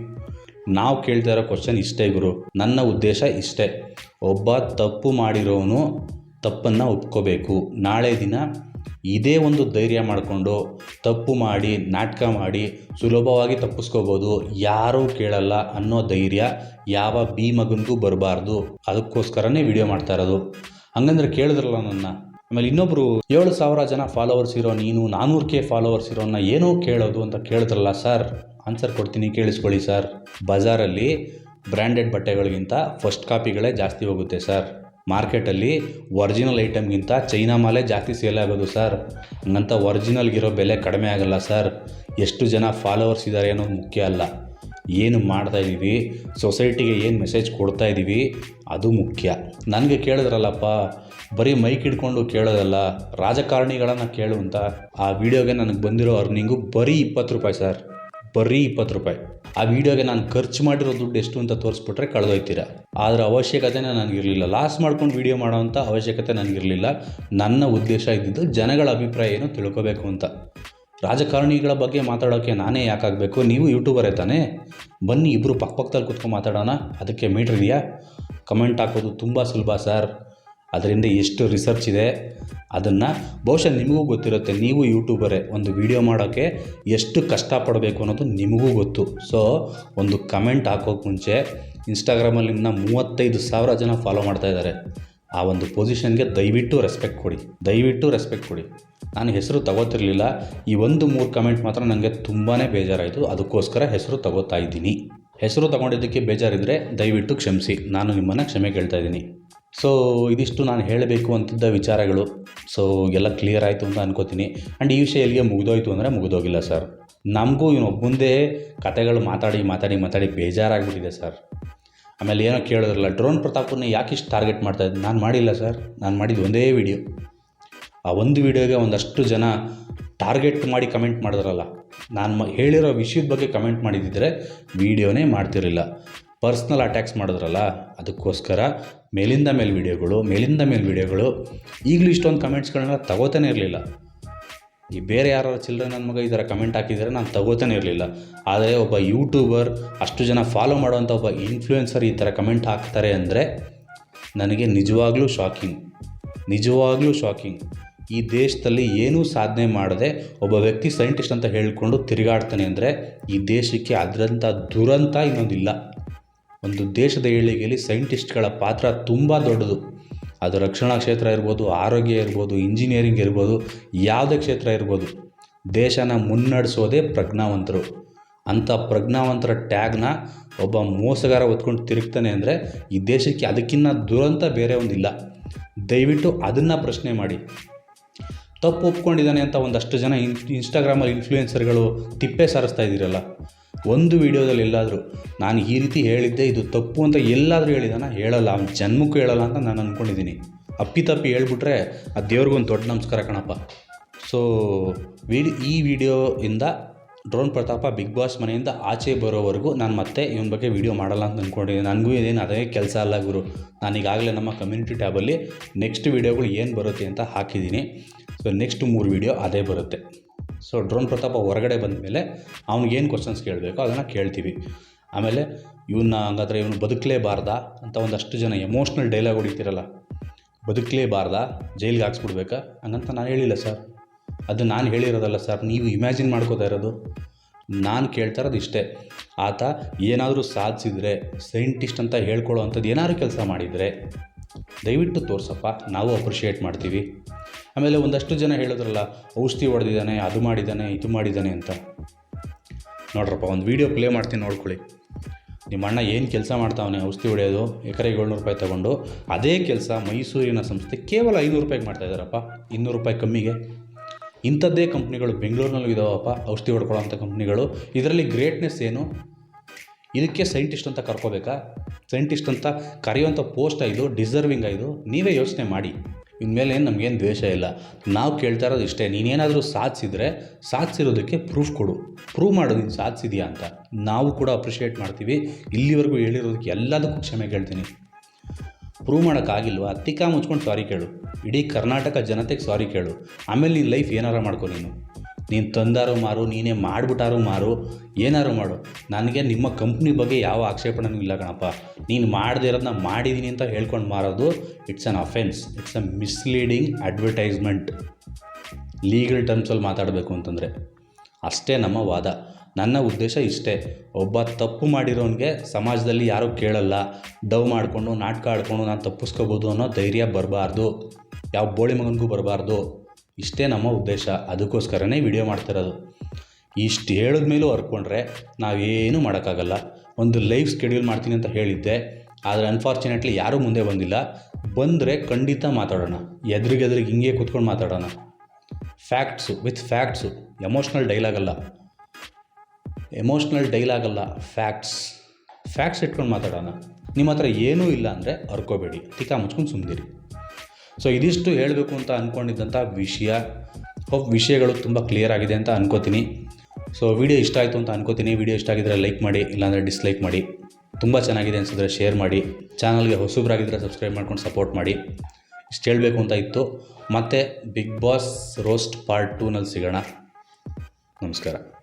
ನಾವು ಕೇಳ್ತಾ ಇರೋ ಕ್ವಶನ್ ಇಷ್ಟೇ ಗುರು. ನನ್ನ ಉದ್ದೇಶ ಇಷ್ಟೇ. ಒಬ್ಬ ತಪ್ಪು ಮಾಡಿರೋನು ತಪ್ಪನ್ನು ಒಪ್ಕೋಬೇಕು. ನಾಳೆ ದಿನ ಇದೇ ಒಂದು ಧೈರ್ಯ ಮಾಡಿಕೊಂಡು ತಪ್ಪು ಮಾಡಿ, ನಾಟಕ ಮಾಡಿ, ಸುಲಭವಾಗಿ ತಪ್ಪಿಸ್ಕೋಬೋದು, ಯಾರೂ ಕೇಳಲ್ಲ ಅನ್ನೋ ಧೈರ್ಯ ಯಾವ ಬಿ ಮಗನಿಗೂ ಬರಬಾರ್ದು. ಅದಕ್ಕೋಸ್ಕರನೇ ವಿಡಿಯೋ ಮಾಡ್ತಾ ಇರೋದು. ಹಂಗಂದ್ರೆ ಕೇಳಿದ್ರಲ್ಲ ನನ್ನ. ಆಮೇಲೆ ಇನ್ನೊಬ್ಬರು ಏಳು ಸಾವಿರ ಜನ ಫಾಲೋವರ್ಸ್ ಇರೋ ನೀನು ನಾನ್ನೂರು ಕೆ ಫಾಲೋವರ್ಸ್ ಇರೋನ್ನ ಏನೋ ಕೇಳೋದು ಅಂತ ಕೇಳಿದ್ರಲ್ಲ ಸರ್ ಆನ್ಸರ್ ಕೊಡ್ತೀನಿ, ಕೇಳಿಸ್ಕೊಳ್ಳಿ ಸರ್ ಬಜಾರಲ್ಲಿ ಬ್ರ್ಯಾಂಡೆಡ್ ಬಟ್ಟೆಗಳಿಗಿಂತ ಫಸ್ಟ್ ಕಾಪಿಗಳೇ ಜಾಸ್ತಿ ಹೋಗುತ್ತೆ ಸರ್ ಮಾರ್ಕೆಟಲ್ಲಿ ಒರಿಜಿನಲ್ ಐಟಮ್ಗಿಂತ ಚೈನಾ ಮಾಲೇ ಜಾಸ್ತಿ ಸೇಲ್ ಆಗೋದು ಸರ್. ಹಂಗಂತ ಒರಿಜಿನಲ್ಗಿರೋ ಬೆಲೆ ಕಡಿಮೆ ಆಗಲ್ಲ ಸರ್. ಎಷ್ಟು ಜನ ಫಾಲೋವರ್ಸ್ ಇದ್ದಾರೆ ಅನ್ನೋದು ಮುಖ್ಯ ಅಲ್ಲ. ಏನು ಮಾಡ್ತಾ ಇದ್ದೀವಿ ಸೊಸೈಟಿಗೆ ಏನು ಮೆಸೇಜ್ ಕೊಡ್ತಾ ಇದ್ದೀವಿ ಅದು ಮುಖ್ಯ. ನನಗೆ ಕೇಳಿದ್ರಲ್ಲಪ್ಪ, ಬರೀ ಮೈಕ್ ಹಿಡ್ಕೊಂಡು ಕೇಳೋದಲ್ಲ, ರಾಜಕಾರಣಿಗಳನ್ನು ಕೇಳು ಆ ವಿಡಿಯೋಗೆ ನನಗೆ ಬಂದಿರೋ ಅರ್ನಿಂಗು ಬರೀ ಇಪ್ಪತ್ತು ರೂಪಾಯಿ ಸರ್. ಬರೀ ಇಪ್ಪತ್ತು ರೂಪಾಯಿ. ಆ ವಿಡಿಯೋಗೆ ನಾನು ಖರ್ಚು ಮಾಡಿರೋ ದುಡ್ಡು ಎಷ್ಟು ಅಂತ ತೋರಿಸ್ಬಿಟ್ರೆ ಕಳೆದೋಯ್ತೀರ. ಆದರೆ ಅವಶ್ಯಕತೆನೇ ನನಗಿರಲಿಲ್ಲ. ಲಾಸ್ ಮಾಡ್ಕೊಂಡು ವಿಡಿಯೋ ಮಾಡೋವಂಥ ಅವಶ್ಯಕತೆ ನನಗಿರಲಿಲ್ಲ. ನನ್ನ ಉದ್ದೇಶ ಇದ್ದಿದ್ದು ಜನಗಳ ಅಭಿಪ್ರಾಯ ಏನು ತಿಳ್ಕೋಬೇಕು ಅಂತ. ರಾಜಕಾರಣಿಗಳ ಬಗ್ಗೆ ಮಾತಾಡೋಕ್ಕೆ ನಾನೇ ಯಾಕಾಗಬೇಕು? ನೀವು ಯೂಟ್ಯೂಬರೇ ತಾನೇ? ಬನ್ನಿ ಇಬ್ಬರು ಪಕ್ಕಪಕ್ಕದಲ್ಲಿ ಕೂತ್ಕೊಂಡು ಮಾತಾಡೋಣ. ಅದಕ್ಕೆ ಮೀಟ್ರ್ ಇದೆಯಾ ಕಮೆಂಟ್ ಹಾಕೋದು ತುಂಬ ಸುಲಭ ಸರ್ ಅದರಿಂದ ಎಷ್ಟು ರಿಸರ್ಚ್ ಇದೆ, ಅದನ್ನು ಬಹುಶಃ ನಿಮಗೂ ಗೊತ್ತಿರುತ್ತೆ. ನೀವು ಯೂಟ್ಯೂಬರೇ ಒಂದು ವಿಡಿಯೋ ಮಾಡೋಕ್ಕೆ ಎಷ್ಟು ಕಷ್ಟಪಡಬೇಕು ಅನ್ನೋದು ನಿಮಗೂ ಗೊತ್ತು. ಸೊ ಒಂದು ಕಮೆಂಟ್ ಹಾಕೋಕ್ಕೆ ಮುಂಚೆ ಇನ್ಸ್ಟಾಗ್ರಾಮಲ್ಲಿ ನಿಮ್ಮನ್ನ ಮೂವತ್ತೈದು ಸಾವಿರ ಜನ ಫಾಲೋ ಮಾಡ್ತಾ ಇದ್ದಾರೆ. ಆ ಒಂದು ಪೊಸಿಷನ್ಗೆ ದಯವಿಟ್ಟು ರೆಸ್ಪೆಕ್ಟ್ ಕೊಡಿ. ದಯವಿಟ್ಟು ರೆಸ್ಪೆಕ್ಟ್ ಕೊಡಿ. ನಾನು ಹೆಸರು ತಗೋತಿರಲಿಲ್ಲ. ಈ ಒಂದು ಮೂರು ಕಮೆಂಟ್ ಮಾತ್ರ ನನಗೆ ತುಂಬಾ ಬೇಜಾರಾಯಿತು. ಅದಕ್ಕೋಸ್ಕರ ಹೆಸರು ತಗೋತಾ ಇದ್ದೀನಿ. ಹೆಸರು ತಗೊಂಡಿದ್ದಕ್ಕೆ ಬೇಜಾರಿದ್ದರೆ ದಯವಿಟ್ಟು ಕ್ಷಮಿಸಿ. ನಾನು ನಿಮ್ಮನ್ನು ಕ್ಷಮೆ ಕೇಳ್ತಾ ಇದ್ದೀನಿ. ಸೊ ಇದಿಷ್ಟು ನಾನು ಹೇಳಬೇಕು ಅಂತಿದ್ದ ವಿಚಾರಗಳು. ಸೊ ಎಲ್ಲ ಕ್ಲಿಯರ್ ಆಯಿತು ಅಂತ ಅನ್ಕೋತೀನಿ. ಆ್ಯಂಡ್ ಈ ವಿಷಯ ಎಲ್ಲಿಗೆ ಮುಗಿದೋಯ್ತು ಅಂದರೆ ಮುಗಿದೋಗಿಲ್ಲ ಸರ್ ನಮಗೂ ಇವನೊಬ್ಬಂದೇ ಕತೆಗಳು ಮಾತಾಡಿ ಮಾತಾಡಿ ಮಾತಾಡಿ ಬೇಜಾರಾಗಿಬಿಟ್ಟಿದೆ ಸರ್ ಆಮೇಲೆ ಏನೋ ಕೇಳಿದ್ರಲ್ಲ, ಡ್ರೋನ್ ಪ್ರತಾಪನ್ನ ಯಾಕೆ ಇಷ್ಟು ಟಾರ್ಗೆಟ್ ಮಾಡ್ತಾ ಇದ್ದೆ ನಾನು ಮಾಡಿಲ್ಲ ಸರ್ ನಾನು ಮಾಡಿದ್ದು ಒಂದೇ ವಿಡಿಯೋ ಆ ಒಂದು ವಿಡಿಯೋಗೆ ಒಂದಷ್ಟು ಜನ ಟಾರ್ಗೆಟ್ ಮಾಡಿ ಕಮೆಂಟ್ ಮಾಡಿದ್ರಲ್ಲ. ನಾನು ಹೇಳಿರೋ ವಿಷಯದ ಬಗ್ಗೆ ಕಮೆಂಟ್ ಮಾಡಿದ್ದಿದ್ರೆ ವೀಡಿಯೋನೇ ಮಾಡ್ತಿರಲಿಲ್ಲ. ಪರ್ಸ್ನಲ್ ಅಟ್ಯಾಕ್ಸ್ ಮಾಡಿದ್ರಲ್ಲ, ಅದಕ್ಕೋಸ್ಕರ ಮೇಲಿಂದ ಮೇಲೆ ವೀಡಿಯೋಗಳು, ಮೇಲಿಂದ ಮೇಲೆ ವೀಡಿಯೋಗಳು, ಈಗಲೂ ಇಷ್ಟೊಂದು ಕಮೆಂಟ್ಸ್ಗಳನ್ನ ತಗೋತಾನೆ ಇರಲಿಲ್ಲ. ಈ ಬೇರೆ ಯಾರು ಚಿಲ್ಡ್ರನ್ ನನ್ನ ಮಗ ಈ ಥರ ಕಮೆಂಟ್ ಹಾಕಿದರೆ ನಾನು ತಗೋತಾನೆ ಇರಲಿಲ್ಲ. ಆದರೆ ಒಬ್ಬ ಯೂಟ್ಯೂಬರ್, ಅಷ್ಟು ಜನ ಫಾಲೋ ಮಾಡುವಂಥ ಒಬ್ಬ ಇನ್ಫ್ಲೂಯೆನ್ಸರ್ ಈ ಥರ ಕಮೆಂಟ್ ಹಾಕ್ತಾರೆ ಅಂದರೆ ನನಗೆ ನಿಜವಾಗ್ಲೂ ಶಾಕಿಂಗ್. ನಿಜವಾಗ್ಲೂ ಶಾಕಿಂಗ್. ಈ ದೇಶದಲ್ಲಿ ಏನೂ ಸಾಧನೆ ಮಾಡದೆ ಒಬ್ಬ ವ್ಯಕ್ತಿ ಸೈಂಟಿಸ್ಟ್ ಅಂತ ಹೇಳಿಕೊಂಡು ತಿರುಗಾಡ್ತಾನೆ ಅಂದರೆ ಈ ದೇಶಕ್ಕೆ ಅದರಂಥ ದುರಂತ ಇನ್ನೊಂದಿಲ್ಲ. ಒಂದು ದೇಶದ ಏಳಿಗೆಯಲ್ಲಿ ಸೈಂಟಿಸ್ಟ್ಗಳ ಪಾತ್ರ ತುಂಬ ದೊಡ್ಡದು. ಅದು ರಕ್ಷಣಾ ಕ್ಷೇತ್ರ ಇರ್ಬೋದು, ಆರೋಗ್ಯ ಇರ್ಬೋದು, ಇಂಜಿನಿಯರಿಂಗ್ ಇರ್ಬೋದು, ಯಾವುದೇ ಕ್ಷೇತ್ರ ಇರ್ಬೋದು. ದೇಶನ ಮುನ್ನಡೆಸೋದೇ ಪ್ರಜ್ಞಾವಂತರು. ಅಂಥ ಪ್ರಜ್ಞಾವಂತರ ಟ್ಯಾಗ್ನ ಒಬ್ಬ ಮೋಸಗಾರ ಹೊತ್ಕೊಂಡು ತಿರುಗ್ತಾನೆ ಅಂದರೆ ಈ ದೇಶಕ್ಕೆ ಅದಕ್ಕಿಂತ ದುರಂತ ಬೇರೆ ಒಂದಿಲ್ಲ. ದಯವಿಟ್ಟು ಅದನ್ನು ಪ್ರಶ್ನೆ ಮಾಡಿ. ತಪ್ಪು ಒಪ್ಕೊಂಡಿದ್ದಾನೆ ಅಂತ ಒಂದಷ್ಟು ಜನ ಇನ್, ಇನ್ಸ್ಟಾಗ್ರಾಮಲ್ಲಿ ಇನ್ಫ್ಲೂಯೆನ್ಸರ್ಗಳು ತಿಪ್ಪೆ ಸಾರಿಸ್ತಾ ಇದ್ದೀರಲ್ಲ. ಒಂದು ವೀಡಿಯೋದಲ್ಲಿ ಎಲ್ಲಾದರೂ ನಾನು ಈ ರೀತಿ ಹೇಳಿದ್ದೆ, ಇದು ತಪ್ಪು ಅಂತ ಎಲ್ಲಾದರೂ ಹೇಳಿದಾನ ಹೇಳಲ್ಲ, ಅವ್ನ ಜನ್ಮಕ್ಕೂ ಹೇಳಲ್ಲ ಅಂತ ನಾನು ಅಂದ್ಕೊಂಡಿದ್ದೀನಿ ಅಪ್ಪಿತಪ್ಪಿ ಹೇಳ್ಬಿಟ್ರೆ ಆ ದೇವ್ರಿಗೊಂದು ದೊಡ್ಡ ನಮಸ್ಕಾರ ಕಣಪ್ಪ. ಸೊ ವಿಡಿ, ಈ ವಿಡಿಯೋಯಿಂದ ಡ್ರೋನ್ ಪ್ರತಾಪ ಬಿಗ್ ಬಾಸ್ ಮನೆಯಿಂದ ಆಚೆ ಬರೋವರೆಗೂ ನಾನು ಮತ್ತೆ ಇವನ ಬಗ್ಗೆ ವಿಡಿಯೋ ಮಾಡಲ್ಲ ಅಂತ ಅಂದ್ಕೊಂಡಿದ್ದೀನಿ ನನಗೂ ಇದೇನು ಅದೇ ಕೆಲಸ ಅಲ್ಲ ಗುರು. ನಾನು ಈಗಾಗಲೇ ನಮ್ಮ ಕಮ್ಯುನಿಟಿ ಟ್ಯಾಬಲ್ಲಿ ನೆಕ್ಸ್ಟ್ ವೀಡಿಯೋಗಳು ಏನು ಬರುತ್ತೆ ಅಂತ ಹಾಕಿದ್ದೀನಿ. ಸೊ ನೆಕ್ಸ್ಟ್ ಮೂರು ವೀಡಿಯೋ ಅದೇ ಬರುತ್ತೆ. ಸೊ ಡ್ರೋನ್ ಪ್ರತಾಪ ಹೊರಗಡೆ ಬಂದ ಮೇಲೆ ಅವ್ನಿಗೇನು ಕ್ವಶನ್ಸ್ ಕೇಳಬೇಕು ಅದನ್ನು ಕೇಳ್ತೀವಿ. ಆಮೇಲೆ ಇವನ್ನ ಹಂಗಾದ್ರೆ ಇವನು ಬದುಕಲೇಬಾರ್ದಾ ಅಂತ ಒಂದಷ್ಟು ಜನ ಎಮೋಷ್ನಲ್ ಡೈಲಾಗ್ ಹೊಡಿತೀರಲ್ಲ, ಬದುಕಲೇಬಾರ್ದಾ, ಜೈಲಿಗೆ ಹಾಕ್ಸ್ಬಿಡ್ಬೇಕಾ? ಹಂಗಂತ ನಾನು ಹೇಳಿಲ್ಲ ಸರ್ ಅದು ನಾನು ಹೇಳಿರೋದಲ್ಲ ಸರ್ ನೀವು ಇಮ್ಯಾಜಿನ್ ಮಾಡ್ಕೋತಾ ಇರೋದು. ನಾನು ಕೇಳ್ತಾ ಇರೋದು ಇಷ್ಟೇ. ಆತ ಏನಾದರೂ ಸಾಧಿಸಿದರೆ ಸೈಂಟಿಸ್ಟ್ ಅಂತ ಹೇಳ್ಕೊಳ್ಳೋ ಅಂಥದ್ದು ಏನಾದರೂ ಕೆಲಸ ಮಾಡಿದರೆ, ದಯವಿಟ್ಟು ತೋರ್ಸಪ್ಪ. ನಾವು ಅಪ್ರಿಷಿಯೇಟ್ ಮಾಡ್ತೀವಿ. ಆಮೇಲೆ ಒಂದಷ್ಟು ಜನ ಹೇಳಿದ್ರಲ್ಲ, ಔಷಧಿ ಹೊಡೆದಿದ್ದಾನೆ, ಅದು ಮಾಡಿದ್ದಾನೆ, ಇದು ಮಾಡಿದ್ದಾನೆ ಅಂತ. ನೋಡ್ರಪ್ಪ, ಒಂದು ವೀಡಿಯೋ ಪ್ಲೇ ಮಾಡ್ತೀನಿ ನೋಡ್ಕೊಳ್ಳಿ. ನಿಮ್ಮ ಅಣ್ಣ ಏನು ಕೆಲಸ ಮಾಡ್ತಾವನೆ ಔಷಧಿ ಹೊಡೆಯೋದು? ಎಕರೆಗೆ ಏಳ್ನೂರು ರೂಪಾಯಿ ತೊಗೊಂಡು ಅದೇ ಕೆಲಸ ಮೈಸೂರಿನ ಸಂಸ್ಥೆ ಕೇವಲ ಐನೂರು ರೂಪಾಯಿಗೆ ಮಾಡ್ತಾ ಇದ್ದಾರಪ್ಪ ಇನ್ನೂರು ರೂಪಾಯಿ ಕಮ್ಮಿಗೆ. ಇಂಥದ್ದೇ ಕಂಪ್ನಿಗಳು ಬೆಂಗಳೂರಿನಲ್ಲೂ ಇದಾವಪ್ಪ, ಔಷಧಿ ಹೊಡ್ಕೊಳ್ಳೋಂಥ ಕಂಪ್ನಿಗಳು ಇದರಲ್ಲಿ ಗ್ರೇಟ್ನೆಸ್ ಏನು? ಇದಕ್ಕೆ ಸೈಂಟಿಸ್ಟ್ ಅಂತ ಕರ್ಕೋಬೇಕಾ? ಸೈಂಟಿಸ್ಟ್ ಅಂತ ಕರೆಯುವಂಥ ಪೋಸ್ಟ್ ಆಯಿತು ಡಿಸರ್ವಿಂಗ್ ಆಯಿತು ನೀವೇ ಯೋಚನೆ ಮಾಡಿ. ಇನ್ಮೇಲೆ ಏನು ನಮಗೇನು ದ್ವೇಷ ಇಲ್ಲ. ನಾವು ಕೇಳ್ತಾ ಇರೋದು ಇಷ್ಟೇ, ನೀನೇನಾದರೂ ಸಾಧಿಸಿದ್ರೆ ಸಾಧಿಸಿರೋದಕ್ಕೆ ಪ್ರೂಫ್ ಕೊಡು. ಪ್ರೂವ್ ಮಾಡೋದು ನೀನು ಸಾಧಿಸಿದ್ಯಾ ಅಂತ. ನಾವು ಕೂಡ ಅಪ್ರಿಷಿಯೇಟ್ ಮಾಡ್ತೀವಿ. ಇಲ್ಲಿವರೆಗೂ ಹೇಳಿರೋದಕ್ಕೆ ಎಲ್ಲದಕ್ಕೂ ಕ್ಷಮೆ ಕೇಳ್ತೀನಿ. ಪ್ರೂವ್ ಮಾಡೋಕ್ಕಾಗಿಲ್ವಾ ತಿಕ್ಕ ಮುಚ್ಕೊಂಡು ಸಾರಿ ಕೇಳು. ಇಡೀ ಕರ್ನಾಟಕ ಜನತೆಗೆ ಸಾರಿ ಕೇಳು. ಆಮೇಲೆ ನಿನ್ನ ಲೈಫ್ ಏನಾರ ಮಾಡ್ಕೊ ನೀನು. ನೀನು ತಂದಾರು ಮಾರು, ನೀನೇ ಮಾಡಿಬಿಟ್ಟಾರು ಮಾರು, ಏನಾರು ಮಾಡು. ನನಗೆ ನಿಮ್ಮ ಕಂಪ್ನಿ ಬಗ್ಗೆ ಯಾವ ಆಕ್ಷೇಪಣೆನೂ ಇಲ್ಲ ಕಣಪ್ಪ. ನೀನು ಮಾಡದೇ ಇರೋದನ್ನ ಮಾಡಿದ್ದೀನಿ ಅಂತ ಹೇಳ್ಕೊಂಡು ಮಾರೋದು it's an offence it's a misleading advertisement legal ಟರ್ಮ್ಸಲ್ಲಿ ಮಾತಾಡಬೇಕು ಅಂತಂದರೆ. ಅಷ್ಟೇ ನಮ್ಮ ವಾದ. ನನ್ನ ಉದ್ದೇಶ ಇಷ್ಟೇ. ಒಬ್ಬ ತಪ್ಪು ಮಾಡಿರೋನಿಗೆ ಸಮಾಜದಲ್ಲಿ ಯಾರೂ ಕೇಳಲ್ಲ. ಡವ್ ಮಾಡಿಕೊಂಡು, ನಾಟಕ ಆಡ್ಕೊಂಡು ನಾನು ತಪ್ಪಿಸ್ಕೋಬೋದು ಅನ್ನೋ ಧೈರ್ಯ ಬರಬಾರ್ದು. ಯಾವ ಬೋಳಿ ಮಗನಿಗೂ ಬರಬಾರ್ದು. ಇಷ್ಟೇ ನಮ್ಮ ಉದ್ದೇಶ, ಅದಕ್ಕೋಸ್ಕರನೇ ವಿಡಿಯೋ ಮಾಡ್ತಿರೋದು. ಇಷ್ಟು ಹೇಳಿದ ಮೇಲೂ ಹರ್ಕೊಂಡ್ರೆ ನಾವೇನೂ ಮಾಡೋಕ್ಕಾಗಲ್ಲ. ಒಂದು ಲೈವ್ ಸ್ಕೆಡ್ಯೂಲ್ ಮಾಡ್ತೀನಿ ಅಂತ ಹೇಳಿದ್ದೆ, ಆದರೆ ಅನ್ಫಾರ್ಚುನೇಟ್ಲಿ ಯಾರೂ ಮುಂದೆ ಬಂದಿಲ್ಲ. ಬಂದರೆ ಖಂಡಿತ ಮಾತಾಡೋಣ. ಎದುರಿಗೆದ್ರಿಗೆ ಹಿಂಗೆ ಕೂತ್ಕೊಂಡು ಮಾತಾಡೋಣ. Facts with facts emotional dialogue ಅಲ್ಲ. ಎಮೋಷ್ನಲ್ ಡೈಲಾಗ್ ಅಲ್ಲ ಫ್ಯಾಕ್ಟ್ಸ್ ಫ್ಯಾಕ್ಟ್ಸ್ ಇಟ್ಕೊಂಡು ಮಾತಾಡೋಣ. ನಿಮ್ಮ ಹತ್ರ ಏನೂ ಇಲ್ಲ ಅಂದರೆ ಹರ್ಕೋಬೇಡಿ. ತಿಕ್ಕಾ ಮುಚ್ಕೊಂಡು ಸುಮ್ಮನಿರಿ ಸೊ ಇದಿಷ್ಟು ಹೇಳಬೇಕು ಅಂತ ಅಂದ್ಕೊಂಡಿದ್ದಂಥ ವಿಷಯ. ಹೋಪ್ ವಿಷಯಗಳು ತುಂಬ ಕ್ಲಿಯರ್ ಆಗಿದೆ ಅಂತ ಅನ್ಕೋತೀನಿ. ಸೊ ವಿಡಿಯೋ ಇಷ್ಟ ಆಯಿತು ಅಂತ ಅನ್ಕೋತೀನಿ. ವಿಡಿಯೋ ಇಷ್ಟ ಆಗಿದ್ರೆ ಲೈಕ್ ಮಾಡಿ, ಇಲ್ಲಾಂದರೆ ಡಿಸ್ಲೈಕ್ ಮಾಡಿ. ತುಂಬ ಚೆನ್ನಾಗಿದೆ ಅನಿಸಿದ್ರೆ ಶೇರ್ ಮಾಡಿ. ಚಾನಲ್ಗೆ ಹೊಸಬ್ರಾಗಿದ್ದರೆ ಸಬ್ಸ್ಕ್ರೈಬ್ ಮಾಡ್ಕೊಂಡು ಸಪೋರ್ಟ್ ಮಾಡಿ. ಇಷ್ಟು ಹೇಳಬೇಕು ಅಂತ ಇತ್ತು. ಮತ್ತು ಬಿಗ್ ಬಾಸ್ ರೋಸ್ಟ್ ಪಾರ್ಟ್ ಟೂನಲ್ಲಿ ಸಿಗೋಣ. ನಮಸ್ಕಾರ.